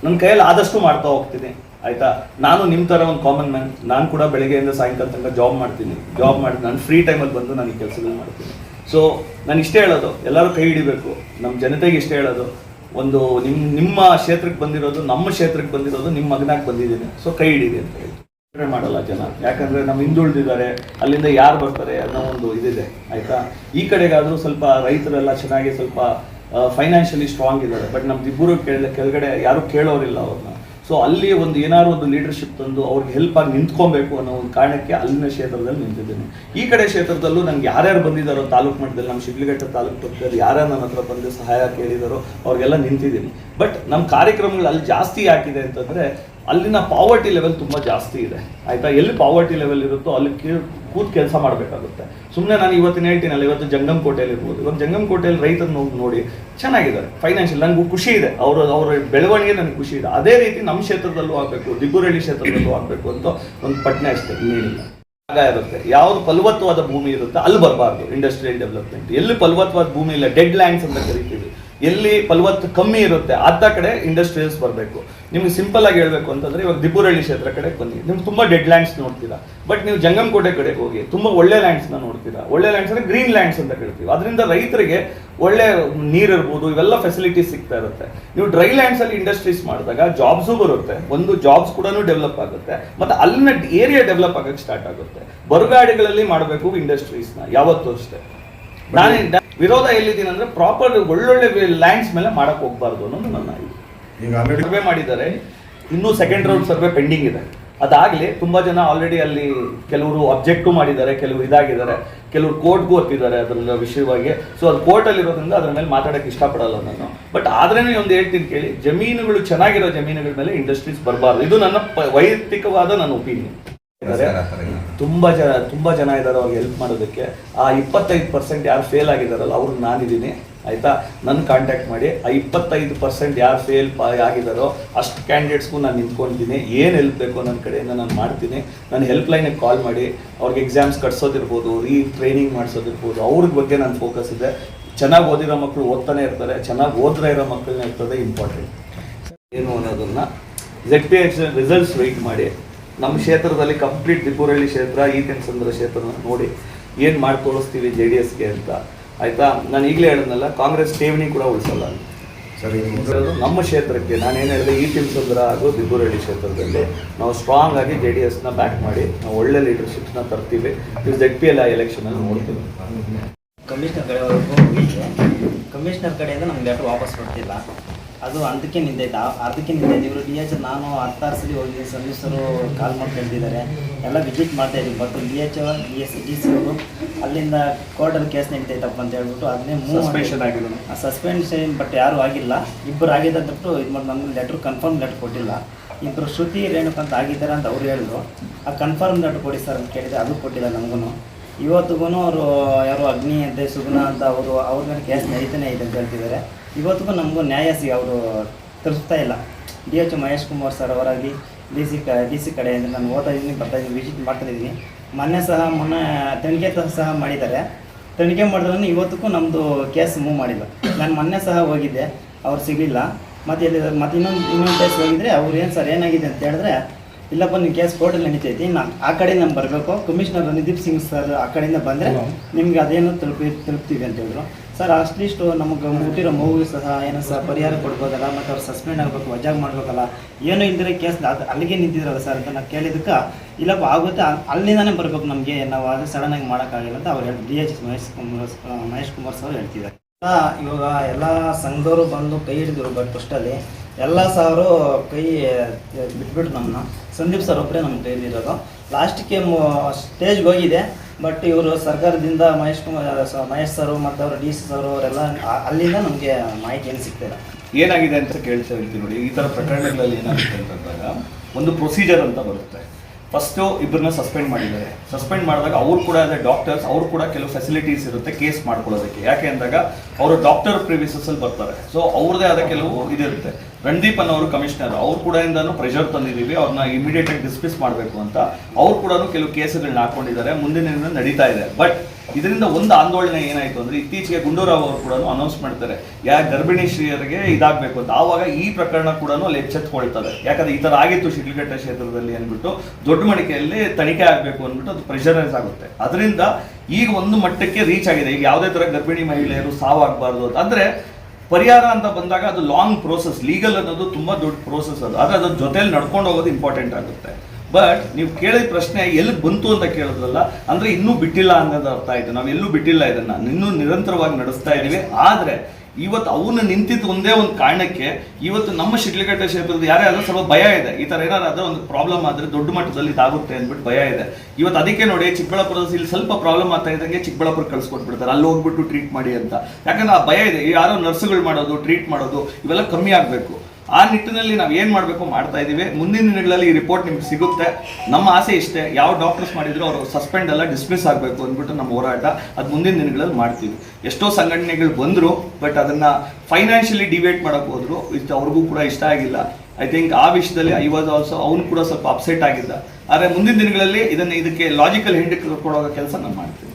ನನ್ನ ಕೈಯಲ್ಲಿ ಆದಷ್ಟು ಮಾಡ್ತಾ ಹೋಗ್ತೀನಿ, ಆಯಿತಾ? ನಾನು ನಿಮ್ಮ ಥರ ಒಂದು ಕಾಮನ್ ಮ್ಯಾನ್ ನಾನು ಕೂಡ ಬೆಳಗ್ಗೆಯಿಂದ ಸಾಯಂಕಾಲ ತನಕ ಜಾಬ್ ಮಾಡ್ತೀನಿ. ಜಾಬ್ ಮಾಡಿ ನಾನು ಫ್ರೀ ಟೈಮಲ್ಲಿ ಬಂದು ನಾನು ಈ ಕೆಲಸಗಳು ಮಾಡ್ತೀನಿ. ಸೊ ನಾನು ಇಷ್ಟೇ ಹೇಳೋದು, ಎಲ್ಲರೂ ಕೈ ಹಿಡಿಬೇಕು. ನಮ್ಮ ಜನತೆಗೆ ಇಷ್ಟೇ ಹೇಳೋದು ಒಂದು ನಿಮ್ಮ ನಿಮ್ಮ ಕ್ಷೇತ್ರಕ್ಕೆ ಬಂದಿರೋದು, ನಮ್ಮ ಕ್ಷೇತ್ರಕ್ಕೆ ಬಂದಿರೋದು, ನಿಮ್ಮ ಮಗನಾಗಿ ಬಂದಿದ್ದೀನಿ. ಸೊ ಕೈ ಹಿಡೀರಿ ಅಂತ ಹೇಳಿ. ಮಾಡಲ್ಲ ಜನ. ಯಾಕಂದ್ರೆ ನಮ್ಮ ಹಿಂದುಳಿದಿದ್ದಾರೆ, ಅಲ್ಲಿಂದ ಯಾರು ಬರ್ತಾರೆ ಅನ್ನೋ ಒಂದು ಇದಿದೆ, ಆಯ್ತಾ? ಈ ಕಡೆಗಾದ್ರೂ ಸ್ವಲ್ಪ ರೈತರೆಲ್ಲ ಚೆನ್ನಾಗಿ ಸ್ವಲ್ಪ ಫೈನಾನ್ಷಿಯಲಿ ಸ್ಟ್ರಾಂಗ್ ಇದ್ದಾರೆ. ಬಟ್ ನಮ್ದು ಇಬ್ಬರು ಕೆಳ ಕೆಳಗಡೆ ಯಾರು ಕೇಳೋರಿಲ್ಲ ಅವ್ರನ್ನ. ಸೊ ಅಲ್ಲಿ ಒಂದು ಏನಾದ್ರು ಒಂದು ಲೀಡರ್ಶಿಪ್ ತಂದು ಅವ್ರಿಗೆ ಹೆಲ್ಪ್ ಆಗಿ ನಿಂತ್ಕೊಬೇಕು ಅನ್ನೋ ಒಂದು ಕಾರಣಕ್ಕೆ ಅಲ್ಲಿನ ಕ್ಷೇತ್ರದಲ್ಲಿ ನಿಂತಿದ್ದೇನೆ. ಈ ಕಡೆ ಕ್ಷೇತ್ರದಲ್ಲೂ ನಂಗೆ ಯಾರ್ಯಾರು ಬಂದಿದ್ದಾರೋ, ತಾಲೂಕು ಮಟ್ಟದಲ್ಲಿ ನಮ್ಮ ಶಿಬ್ಲಿಘಟ್ಟ ತಾಲೂಕು ಪಕ್ಕದಲ್ಲಿ ಯಾರ್ಯಾರು ನನ್ನ ಹತ್ರ ಬಂದು ಸಹಾಯ ಕೇಳಿದಾರೋ ಅವ್ರಿಗೆಲ್ಲ ನಿಂತಿದ್ದೀನಿ. ಬಟ್ ನಮ್ಮ ಕಾರ್ಯಕ್ರಮಗಳು ಅಲ್ಲಿ ಜಾಸ್ತಿ ಆಗಿದೆ ಅಂತಂದ್ರೆ ಅಲ್ಲಿನ ಪಾವರ್ಟಿ ಲೆವೆಲ್ ತುಂಬ ಜಾಸ್ತಿ ಇದೆ. ಆಯ್ತಾ? ಎಲ್ಲಿ ಪಾವರ್ಟಿ ಲೆವೆಲ್ ಇರುತ್ತೋ ಅಲ್ಲಿ ಕೂತ್ ಕೆಲಸ ಮಾಡಬೇಕಾಗುತ್ತೆ. ಸುಮ್ಮನೆ ನಾನು ಇವತ್ತಿನ ಹೇಳ್ತೀನಲ್ಲ, ಇವತ್ತು ಜಂಗಮ್ ಕೋಟೆಯಲ್ಲಿ ಇರ್ಬೋದು. ಇವಾಗ ಜಂಗಮ್ ಕೋಟೆಯಲ್ಲಿ ಹೋಗಿ ನೋಡಿ ಚೆನ್ನಾಗಿದ್ದಾರೆ ಫೈನಾನ್ಷಿಯಲ್ ನನಗೂ ಖುಷಿ ಇದೆ. ಅವರು, ಅವರ ಬೆಳವಣಿಗೆ ನನಗೆ ಖುಷಿ ಇದೆ. ಅದೇ ರೀತಿ ನಮ್ಮ ಕ್ಷೇತ್ರದಲ್ಲೂ ಆಗಬೇಕು, ದಿಬ್ಬುರಳ್ಳಿ ಕ್ಷೇತ್ರದಲ್ಲೂ ಆಗಬೇಕು ಅಂತ ಒಂದು ಪಟ್ನೆ ಅಷ್ಟೇ ಇನ್ನೇನಿಲ್ಲ ಜಾಗ ಇರುತ್ತೆ. ಯಾವ್ದು ಫಲವತ್ತವಾದ ಭೂಮಿ ಇರುತ್ತೆ, ಅಲ್ಲಿ ಬರಬಾರ್ದು. ಇಂಡಸ್ಟ್ರಿಯಲ್ ಡೆವಲಪ್ಮೆಂಟ್ ಎಲ್ಲಿ ಫಲವತ್ತವಾದ ಭೂಮಿ ಇಲ್ಲ ಡೆಡ್ ಲ್ಯಾಂಡ್ಸ್ ಅಂತ ಕರಿತೀವಿ. ಎಲ್ಲಿ ಫಲವತ್ತು ಕಮ್ಮಿ ಇರುತ್ತೆ ಅರ್ಧ ಕಡೆ ಇಂಡಸ್ಟ್ರೀಸ್ ಬರಬೇಕು. ನಿಮ್ಗೆ ಸಿಂಪಲ್ ಆಗಿ ಹೇಳಬೇಕು ಅಂತಂದ್ರೆ ಇವಾಗ ದಿಬ್ಬುರಳ್ಳಿ ಕ್ಷೇತ್ರ ಕಡೆ ಬನ್ನಿ. ನಿಮ್ಗೆ ತುಂಬಾ ಡೆಡ್ ಲ್ಯಾಂಡ್ಸ್ ನೋಡ್ತೀರಾ. ಬಟ್ ನೀವು ಜಂಗಮಕೋಟೆ ಕಡೆಗೆ ಹೋಗಿ, ತುಂಬಾ ಒಳ್ಳೆ ಲ್ಯಾಂಡ್ಸ್ನ ನೋಡ್ತೀರಾ. ಒಳ್ಳೆ ಲ್ಯಾಂಡ್ಸ್ ಅಂದ್ರೆ ಗ್ರೀನ್ ಲ್ಯಾಂಡ್ಸ್ ಅಂತ ಹೇಳ್ತೀವಿ. ಅದರಿಂದ ರೈತರಿಗೆ ಒಳ್ಳೆ ನೀರ್ ಇರ್ಬೋದು, ಇವೆಲ್ಲ ಫೆಸಿಲಿಟೀಸ್ ಸಿಗ್ತಾ ಇರುತ್ತೆ. ನೀವು ಡ್ರೈ ಲ್ಯಾಂಡ್ಸ್ ಅಲ್ಲಿ ಇಂಡಸ್ಟ್ರೀಸ್ ಮಾಡಿದಾಗ ಜಾಬ್ಸು ಬರುತ್ತೆ, ಒಂದು ಜಾಬ್ಸ್ ಕೂಡ ಡೆವಲಪ್ ಆಗುತ್ತೆ. ಮತ್ತೆ ಅಲ್ಲಿನ ಏರಿಯಾ ಡೆವಲಪ್ ಆಗಕ್ಕೆ ಸ್ಟಾರ್ಟ್ ಆಗುತ್ತೆ. ಬರುಗಾಡಿಗಳಲ್ಲಿ ಮಾಡಬೇಕು ಇಂಡಸ್ಟ್ರೀಸ್ನ, ಯಾವತ್ತೂ ಅಷ್ಟೇ. ನಾನು ವಿರೋಧ ಎಲ್ಲಿದ್ದೀನಿ ಅಂದ್ರೆ ಪ್ರಾಪರ್ ಒಳ್ಳೊಳ್ಳೆ ಲ್ಯಾಂಡ್ಸ್ ಮೇಲೆ ಮಾಡಕ್ ಹೋಗ್ಬಾರ್ದು ಅನ್ನೋದು ನನ್ನ ಇದು ಈಗ ಆಲ್ರೆಡಿ ಸರ್ವೆ ಮಾಡಿದ್ದಾರೆ. ಇನ್ನೂ ಸೆಕೆಂಡ್ ರೌಂಡ್ ಸರ್ವೆ ಪೆಂಡಿಂಗ್ ಇದೆ. ಅದಾಗ್ಲಿ ತುಂಬಾ ಜನ ಆಲ್ರೆಡಿ ಅಲ್ಲಿ ಕೆಲವರು ಅಬ್ಜೆಕ್ಟು ಮಾಡಿದ್ದಾರೆ ಕೆಲವರು ಇದಾಗಿದ್ದಾರೆ ಕೆಲವರು ಕೋರ್ಟ್ಗೂ ಹೊತ್ತಿದ್ದಾರೆ ಅದ್ರ ವಿಷಯವಾಗಿ. ಸೊ ಅದು ಕೋರ್ಟಲ್ಲಿರೋದ್ರಿಂದ ಅದ್ರ ಮೇಲೆ ಮಾತಾಡಕ್ಕೆ ಇಷ್ಟಪಡಲ್ಲ ನಾನು. ಬಟ್ ಆದ್ರೇನೆ ಒಂದು ಹೇಳ್ತೀನಿ ಕೇಳಿ ಜಮೀನುಗಳು ಚೆನ್ನಾಗಿರೋ ಜಮೀನುಗಳ ಮೇಲೆ ಇಂಡಸ್ಟ್ರೀಸ್ ಬರಬಾರ್ದು. ಇದು ನನ್ನ ವೈಯಕ್ತಿಕವಾದ ನನ್ನ ಒಪಿನಿಯನ್ ತುಂಬಾ ಜನ, ತುಂಬ ಜನ ಇದ್ದಾರೆ ಅವ್ರಿಗೆ ಹೆಲ್ಪ್ ಮಾಡೋದಕ್ಕೆ. ಆ ಇಪ್ಪತ್ತೈದು ಪರ್ಸೆಂಟ್ ಯಾರು ಫೇಲ್ ಆಗಿದಾರಲ್ಲ ಅವ್ರು ನಾನಿದ್ದೀನಿ, ಆಯಿತಾ? ನನ್ನ ಕಾಂಟ್ಯಾಕ್ಟ್ ಮಾಡಿ, ಆ ಇಪ್ಪತ್ತೈದು ಪರ್ಸೆಂಟ್ ಯಾರು ಫೇಲ್ ಆಗಿದಾರೋ ಅಷ್ಟು ಕ್ಯಾಂಡಿಡೇಟ್ಸ್ಗೂ ನಾನು ನಿಂತ್ಕೊತೀನಿ ಏನು ಹೆಲ್ಪ್ ಬೇಕು ನನ್ನ ಕಡೆಯಿಂದ ನಾನು ಮಾಡ್ತೀನಿ. ನಾನು ಹೆಲ್ಪ್ ಲೈನಿಗೆ ಕಾಲ್ ಮಾಡಿ, ಅವ್ರಿಗೆ ಎಕ್ಸಾಮ್ಸ್ ಕಟ್ಸೋದಿರ್ಬೋದು ರೀ ಟ್ರೈನಿಂಗ್ ಮಾಡಿಸೋದಿರ್ಬೋದು ಅವ್ರ ಬಗ್ಗೆ ನನ್ನ ಫೋಕಸ್ ಇದೆ. ಚೆನ್ನಾಗಿ ಓದಿರೋ ಮಕ್ಕಳು ಓದ್ತಾನೆ ಇರ್ತಾರೆ, ಚೆನ್ನಾಗಿ ಓದ್ರೆ ಇರೋ ಮಕ್ಕಳನ್ನ ಇರ್ತದೆ ಇಂಪಾರ್ಟೆಂಟ್ ಏನು ಅನ್ನೋದನ್ನು Z P X results wait ಮಾಡಿ ನಮ್ಮ ಕ್ಷೇತ್ರದಲ್ಲಿ ಕಂಪ್ಲೀಟ್ ದಿಬ್ಬೂರಳ್ಳಿ ಕ್ಷೇತ್ರ ಈ ಸಂದ್ರ ಕ್ಷೇತ್ರನ ನೋಡಿ ಏನು ಮಾಡಿ ತೋರಿಸ್ತೀವಿ ಜೆ ಡಿ ಎಸ್ಗೆ ಅಂತ. ಆಯಿತಾ? ನಾನು ಈಗಲೇ ಹೇಳಿದ್ನಲ್ಲ ಕಾಂಗ್ರೆಸ್ ಠೇವಣಿ ಕೂಡ ಉಳಿಸಲ್ಲ. ಸರಿ ನಮ್ಮ ಕ್ಷೇತ್ರಕ್ಕೆ. ನಾನೇನು ಹೇಳಿದೆ ಈ ತಿನ್ಸಂದ್ರ ಹಾಗೂ ದಿಬ್ಬೂರಳ್ಳಿ ಕ್ಷೇತ್ರದಲ್ಲಿ ನಾವು ಸ್ಟ್ರಾಂಗ್ ಆಗಿ ಜೆ ಡಿ ಎಸ್ನ ಬ್ಯಾಕ್ ಮಾಡಿ ನಾವು ಒಳ್ಳೆ ಲೀಡರ್ಶಿಪ್ನ ತರ್ತೀವಿ. ಜೆಡ್ ಪಿ ಎಲ್ ಎಲೆಕ್ಷನಲ್ಲಿ ನೋಡ್ತೀವಿ. ಕಮಿಷನರ್ ಕಡೆವರೆಗೂ ಕಮಿಷನರ್ ಕಡೆಯಿಂದ ನಮ್ಗೆ ಯಾರು ವಾಪಸ್ ಬರ್ತಿಲ್ಲ. ಅದು ಅದಕ್ಕೆ ನಿಂತೈತೆ ಆ- ಅದಕ್ಕೆ ನಿಂತೈತೆ ಇವರು ಡಿ ಎಚ್ ನಾನು ಹತ್ತಾರು ಸಲ ಹೋಗಿ ಸರ್ವಿಸರು ಕಾಲ್ ಮಾಡಿ ಕರೆದಿದ್ದಾರೆ ಎಲ್ಲ ವಿಸಿಟ್ ಮಾಡ್ತಾ ಇದ್ದೀವಿ. But D H D S D C ಅವರು ಅಲ್ಲಿಂದ ಕೋರ್ಟಲ್ಲಿ ಕೇಸ್ ನಡೀತೈತಪ್ಪ ಅಂತ ಹೇಳ್ಬಿಟ್ಟು ಅದನ್ನೇ ಸಸ್ಪೆನ್ಷನ್ ಆಗಿದೆ. ಸಸ್ಪೆನ್ಷನ್ ಬಟ್ ಯಾರು ಆಗಿಲ್ಲ. ಇಬ್ಬರು ಆಗಿದೆ ಅಂತ ಬಿಟ್ಟು ಇದು ಮಾಡಿ ನಮ್ಗೆ ಲೆಟ್ರ್ ಕನ್ಫರ್ಮ್ ಲೆಟ್ರ್ ಕೊಟ್ಟಿಲ್ಲ. ಇಬ್ಬರು ಶ್ರುತಿ ರೇಣುಕ್ ಅಂತ ಆಗಿದ್ದಾರೆ ಅಂತ ಅವ್ರು ಹೇಳಿದ್ರು. ಆ ಕನ್ಫರ್ಮ್ ಲೆಟ್ರ್ ಕೊಡಿ ಸರ್ ಅಂತ ಕೇಳಿದೆ. ಅದು ಕೊಟ್ಟಿಲ್ಲ ನಮಗೂ ಇವತ್ತಿಗೂ ಅವರು ಯಾರು ಅಗ್ನಿ ಅಂತೆ ಸುಗುಣ ಅಂತ ಅವರು ಅವ್ರ ಮೇಲೆ ಕೇಸ್ ನಡೀತಾನೆ ಇದೆ ಅಂತ ಹೇಳ್ತಿದ್ದಾರೆ. ಇವತ್ತಿಗೂ ನಮಗೂ ನ್ಯಾಯ ಸಿ ಅವರು ತರಿಸ್ತಾ ಇಲ್ಲ. D H Mahesh Kumar sir ಅವರಾಗಿ D C ಕ ಡಿ ಸಿ ಕಡೆಯಿಂದ ನಾನು ಓದ್ತಾ ಇದ್ದೀನಿ ಬರ್ತಾ ಇದ್ದೀನಿ ವಿಸಿಟ್ ಮಾಡ್ತಾ ಇದ್ದೀನಿ. ಮೊನ್ನೆ ಸಹ ಮೊನ್ನೆ ತನಿಖೆ ತ- ಸಹ ಮಾಡಿದ್ದಾರೆ. ತನಿಖೆ ಮಾಡಿದ್ರೂ ಇವತ್ತಿಗೂ ನಮ್ಮದು ಕೇಸ್ ಮೂವ್ ಮಾಡಿಲ್ಲ. ನಾನು ಮೊನ್ನೆ ಸಹ ಹೋಗಿದ್ದೆ ಅವ್ರು ಸಿಗಲಿಲ್ಲ. ಮತ್ತು ಎಲ್ಲಿ ಮತ್ತು ಇನ್ನೊಂದು ಇನ್ನೊಂದು ಕೇಸ್ ಹೋಗಿದ್ರೆ ಅವ್ರು ಏನು ಸರ್ ಏನಾಗಿದೆ ಅಂತ ಹೇಳಿದ್ರೆ ಇಲ್ಲಪ್ಪ ನಿಮ್ಮ ಕೇಸ್ ಕೋರ್ಟಲ್ಲಿ ನಡೀತೈತಿ ನಾ ಆ ಕಡೆ ನಾನು ಬರಬೇಕು. ಕಮಿಷನರ್ ರಣದೀಪ್ ಸಿಂಗ್ ಸರ್ ಆ ಕಡೆಯಿಂದ ಬಂದರೆ ನಿಮ್ಗೆ ಅದೇನು ತಲುಪಿ ತಲುಪ್ತೀವಿ ಅಂತ ಹೇಳಿದ್ರು. ಸರ್ ಅಷ್ಟಿಷ್ಟು ನಮಗೆ ಹುಟ್ಟಿರೋ ಮಗುವಿಗೆ ಸಹ ಏನೋ ಸರ್ ಪರಿಹಾರ ಕೊಡ್ಬೋದಲ್ಲ, ಮತ್ತು ಅವ್ರು ಸಸ್ಪೆಂಡ್ ಆಗಬೇಕು, ವಜಾಗ್ ಮಾಡಬೇಕಲ್ಲ, ಏನು ಇಲ್ದಿರೋ ಕೇಸ್ ಅದು ಅಲ್ಲಿಗೆ ನಿಂತಿದ್ರಲ್ಲ ಸರ್ ಅಂತ ನಾನು ಕೇಳಿದ್ದಕ್ಕೆ ಇಲ್ಲಪ್ಪ ಆಗುತ್ತೆ ಅಲ್ಲಿಂದನೇ ಬರಬೇಕು ನಮಗೆ, ನಾವು ಅದು ಸಡನ್ನಾಗಿ ಮಾಡೋಕ್ಕಾಗಿಲ್ಲ ಅಂತ ಅವ್ರು ಹೇಳಿ D H Mahesh Kumar Mahesh Kumar sir ಹೇಳ್ತಿದ್ದಾರೆ. ಇವಾಗ ಎಲ್ಲ ಸಂಘದವರು ಬಂದು ಕೈ ಹಿಡಿದ್ರು ಬಟ್ ಫಸ್ಟಲ್ಲಿ ಎಲ್ಲ ಸಾರು ಕೈ ಬಿಟ್ಬಿಟ್ಟು ನಮ್ಮನ್ನ ಸಂದೀಪ್ ಸರ್ ಒಬ್ಬರೇ ನಮ್ಮ ಕೈ ಹಿಡಿದಿರೋದು. ಲಾಸ್ಟಿಗೆ ಸ್ಟೇಜ್ಗೆ ಹೋಗಿದೆ. ಬಟ್ ಇವರು ಸರ್ಕಾರದಿಂದ ಮಹೇಶ್ ಕುಮಾರ್ ಮಹೇಶ್ ಸರ್ ಮತ್ತು ಅವರು ಡಿ ಸಿ ಸರ್ ಅವರೆಲ್ಲ ಅಲ್ಲಿಂದ ನಮಗೆ ಮಾಹಿತಿ ಏನು ಸಿಗ್ತಿಲ್ಲ ಏನಾಗಿದೆ ಅಂತ ಕೇಳ್ತಾ ಇರ್ತೀವಿ ನೋಡಿ, ಈ ಥರ ಪ್ರಕರಣಗಳಲ್ಲಿ ಏನಾಗುತ್ತೆ ಅಂತಂದಾಗ ಒಂದು ಪ್ರೊಸೀಜರ್ ಅಂತ ಬರುತ್ತೆ. ಫಸ್ಟು ಇಬ್ಬರನ್ನ ಸಸ್ಪೆಂಡ್ ಮಾಡಿದ್ದಾರೆ. ಸಸ್ಪೆಂಡ್ ಮಾಡಿದಾಗ ಅವ್ರು ಕೂಡ ಅದೇ ಡಾಕ್ಟರ್ಸ್ ಅವ್ರು ಕೂಡ ಕೆಲವು ಫೆಸಿಲಿಟೀಸ್ ಇರುತ್ತೆ ಕೇಸ್ ಮಾಡ್ಕೊಳ್ಳೋದಕ್ಕೆ. ಯಾಕೆ ಅಂದಾಗ ಅವರು ಡಾಕ್ಟರ್ ಪ್ರಿವಿಸಸ್ ಅಲ್ಲಿ ಬರ್ತಾರೆ. ಸೊ ಅವ್ರದೇ ಆದ ಕೆಲವು ಇದಿರುತ್ತೆ. ರಣದೀಪ್ ಅನ್ನೋರು ಕಮಿಷನರ್ ಅವ್ರು ಕೂಡ ಇಂದಾನು ಪ್ರೆಷರ್ ತಂದಿದ್ದೀವಿ ಅವ್ರನ್ನ ಇಮಿಡಿಯೇಟ್ ಆಗಿ ಡಿಸ್ಮಿಸ್ ಮಾಡಬೇಕು ಅಂತ. ಅವ್ರು ಕೂಡ ಕೆಲವು ಕೇಸುಗಳನ್ನ ಹಾಕೊಂಡಿದ್ದಾರೆ ಮುಂದಿನ ದಿನ ನಡೀತಾ ಇದೆ. ಬಟ್ ಇದರಿಂದ ಒಂದು ಆಂದೋಲನ ಏನಾಯ್ತು ಅಂದ್ರೆ ಇತ್ತೀಚೆಗೆ ಗುಂಡೂರಾವ್ ಅವರು ಕೂಡ ಅನೌನ್ಸ್ ಮಾಡ್ತಾರೆ, ಯಾ ಗರ್ಭಿಣಿ ಶ್ರೀಯರಿಗೆ ಇದಾಗಬೇಕು ಅಂತ. ಆವಾಗ ಈ ಪ್ರಕರಣ ಕೂಡ ಅಲ್ಲಿ ಎಚ್ಚೆತ್ಕೊಳ್ತದೆ ಯಾಕಂದ್ರೆ ಈ ತರ ಆಗಿತ್ತು ಶಿಡ್ಲಘಟ್ಟ ಕ್ಷೇತ್ರದಲ್ಲಿ ಅಂದ್ಬಿಟ್ಟು, ದೊಡ್ಡ ಮಣಿಕೆಯಲ್ಲಿ ತನಿಖೆ ಆಗಬೇಕು ಅಂದ್ಬಿಟ್ಟು ಅದು ಪ್ರೆಷರೈಸ್ ಆಗುತ್ತೆ. ಅದರಿಂದ ಈಗ ಒಂದು ಮಟ್ಟಕ್ಕೆ ರೀಚ್ ಆಗಿದೆ. ಈಗ ಯಾವುದೇ ತರ ಗರ್ಭಿಣಿ ಮಹಿಳೆಯರು ಸಾವಾಗಬಾರ್ದು ಅಂತ. ಅಂದ್ರೆ ಪರಿಹಾರ ಅಂತ ಬಂದಾಗ ಅದು ಲಾಂಗ್ ಪ್ರೋಸೆಸ್ ಲೀಗಲ್ ಅನ್ನೋದು ತುಂಬಾ ದೊಡ್ಡ ಪ್ರೋಸೆಸ್ ಅದು. ಆದ್ರೆ ಅದ್ರ ಜೊತೆಲಿ ನಡ್ಕೊಂಡು ಹೋಗೋದು ಇಂಪಾರ್ಟೆಂಟ್ ಆಗುತ್ತೆ. ಬಟ್ ನೀವು ಕೇಳಿದ ಪ್ರಶ್ನೆ ಎಲ್ಲಿ ಬಂತು ಅಂತ ಕೇಳಿದ್ರಲ್ಲ, ಅಂದ್ರೆ ಇನ್ನೂ ಬಿಟ್ಟಿಲ್ಲ ಅನ್ನೋದು ಅರ್ಥ ಆಯ್ತು. ನಾವು ಎಲ್ಲೂ ಬಿಟ್ಟಿಲ್ಲ ಇದನ್ನ. ಇನ್ನೂ ನಿರಂತರವಾಗಿ ನಡೆಸ್ತಾ ಇದ್ದೀವಿ ಆದ್ರೆ, ಇವತ್ತು ಅವನು ನಿಂತಿದ್ದು ಒಂದೇ ಒಂದು ಕಾರಣಕ್ಕೆ ಇವತ್ತು ನಮ್ಮ ಶಿಡ್ಲಘಟ್ಟ ಕ್ಷೇತ್ರದ ಯಾರೇ ಸ್ವಲ್ಪ ಭಯ ಇದೆ. ಈ ತರ ಏನಾದ್ರೂ ಒಂದು ಪ್ರಾಬ್ಲಮ್ ಆದ್ರೆ ದೊಡ್ಡ ಮಟ್ಟದಲ್ಲಿ ಇದಾಗುತ್ತೆ ಅಂದ್ಬಿಟ್ಟು ಭಯ ಇದೆ. ಇವತ್ತು ಅದಕ್ಕೆ ನೋಡಿ ಚಿಕ್ಕಬಳ್ಳಾಪುರದಲ್ಲಿ ಇಲ್ಲಿ ಸ್ವಲ್ಪ ಪ್ರಾಬ್ಲಮ್ ಆಗ್ತಾ ಇದ್ದಂಗೆ ಚಿಕ್ಕಬಳ್ಳಾಪುರ ಕಳ್ಸ್ಕೊಟ್ಬಿಡ್ತಾರೆ ಅಲ್ಲಿ ಹೋಗ್ಬಿಟ್ಟು ಟ್ರೀಟ್ ಮಾಡಿ ಅಂತ. ಯಾಕಂದ್ರೆ ಆ ಭಯ ಇದೆ. ಯಾರೋ ನರ್ಸ್ಗಳು ಮಾಡೋದು ಟ್ರೀಟ್ ಮಾಡೋದು, ಇವೆಲ್ಲ ಕಮ್ಮಿ ಆಗಬೇಕು. ಆ ನಿಟ್ಟಿನಲ್ಲಿ ನಾವು ಏನು ಮಾಡಬೇಕು ಮಾಡ್ತಾ ಇದ್ದೀವಿ ಮುಂದಿನ ದಿನಗಳಲ್ಲಿ ಈ ರಿಪೋರ್ಟ್ ನಿಮ್ಗೆ ಸಿಗುತ್ತೆ. ನಮ್ಮ ಆಸೆ ಇಷ್ಟೇ, ಯಾವ ಡಾಕ್ಟರ್ಸ್ ಮಾಡಿದ್ರು ಅವರು ಸಸ್ಪೆಂಡ್ ಎಲ್ಲ ಡಿಸ್ಮಿಸ್ ಆಗಬೇಕು ಅಂದ್ಬಿಟ್ಟು ನಮ್ಮ ಹೋರಾಟ ಅದು ಮುಂದಿನ ದಿನಗಳಲ್ಲಿ ಮಾಡ್ತೀವಿ. ಎಷ್ಟೋ ಸಂಘಟನೆಗಳು ಬಂದರು ಬಟ್ ಅದನ್ನ ಫೈನಾನ್ಷಿಯಲಿ ಡಿಬೇಟ್ ಮಾಡಕ್ ಹೋದ್ರು ಇಷ್ಟು ಅವ್ರಿಗೂ ಕೂಡ ಇಷ್ಟ ಆಗಿಲ್ಲ. ಐ ಥಿಂಕ್ ಆ ವಿಷಯದಲ್ಲಿ ಐ ವಾಸ್ ಆಲ್ಸೋ ಅವ್ನು ಕೂಡ ಸ್ವಲ್ಪ ಅಪ್ಸೆಟ್ ಆಗಿದ್ದ. ಆದರೆ ಮುಂದಿನ ದಿನಗಳಲ್ಲಿ ಇದನ್ನ, ಇದಕ್ಕೆ ಲಾಜಿಕಲ್ ಹಿಂಡ್ ಕೊಡೋ ಕೆಲಸ ನಾವು ಮಾಡ್ತೀವಿ.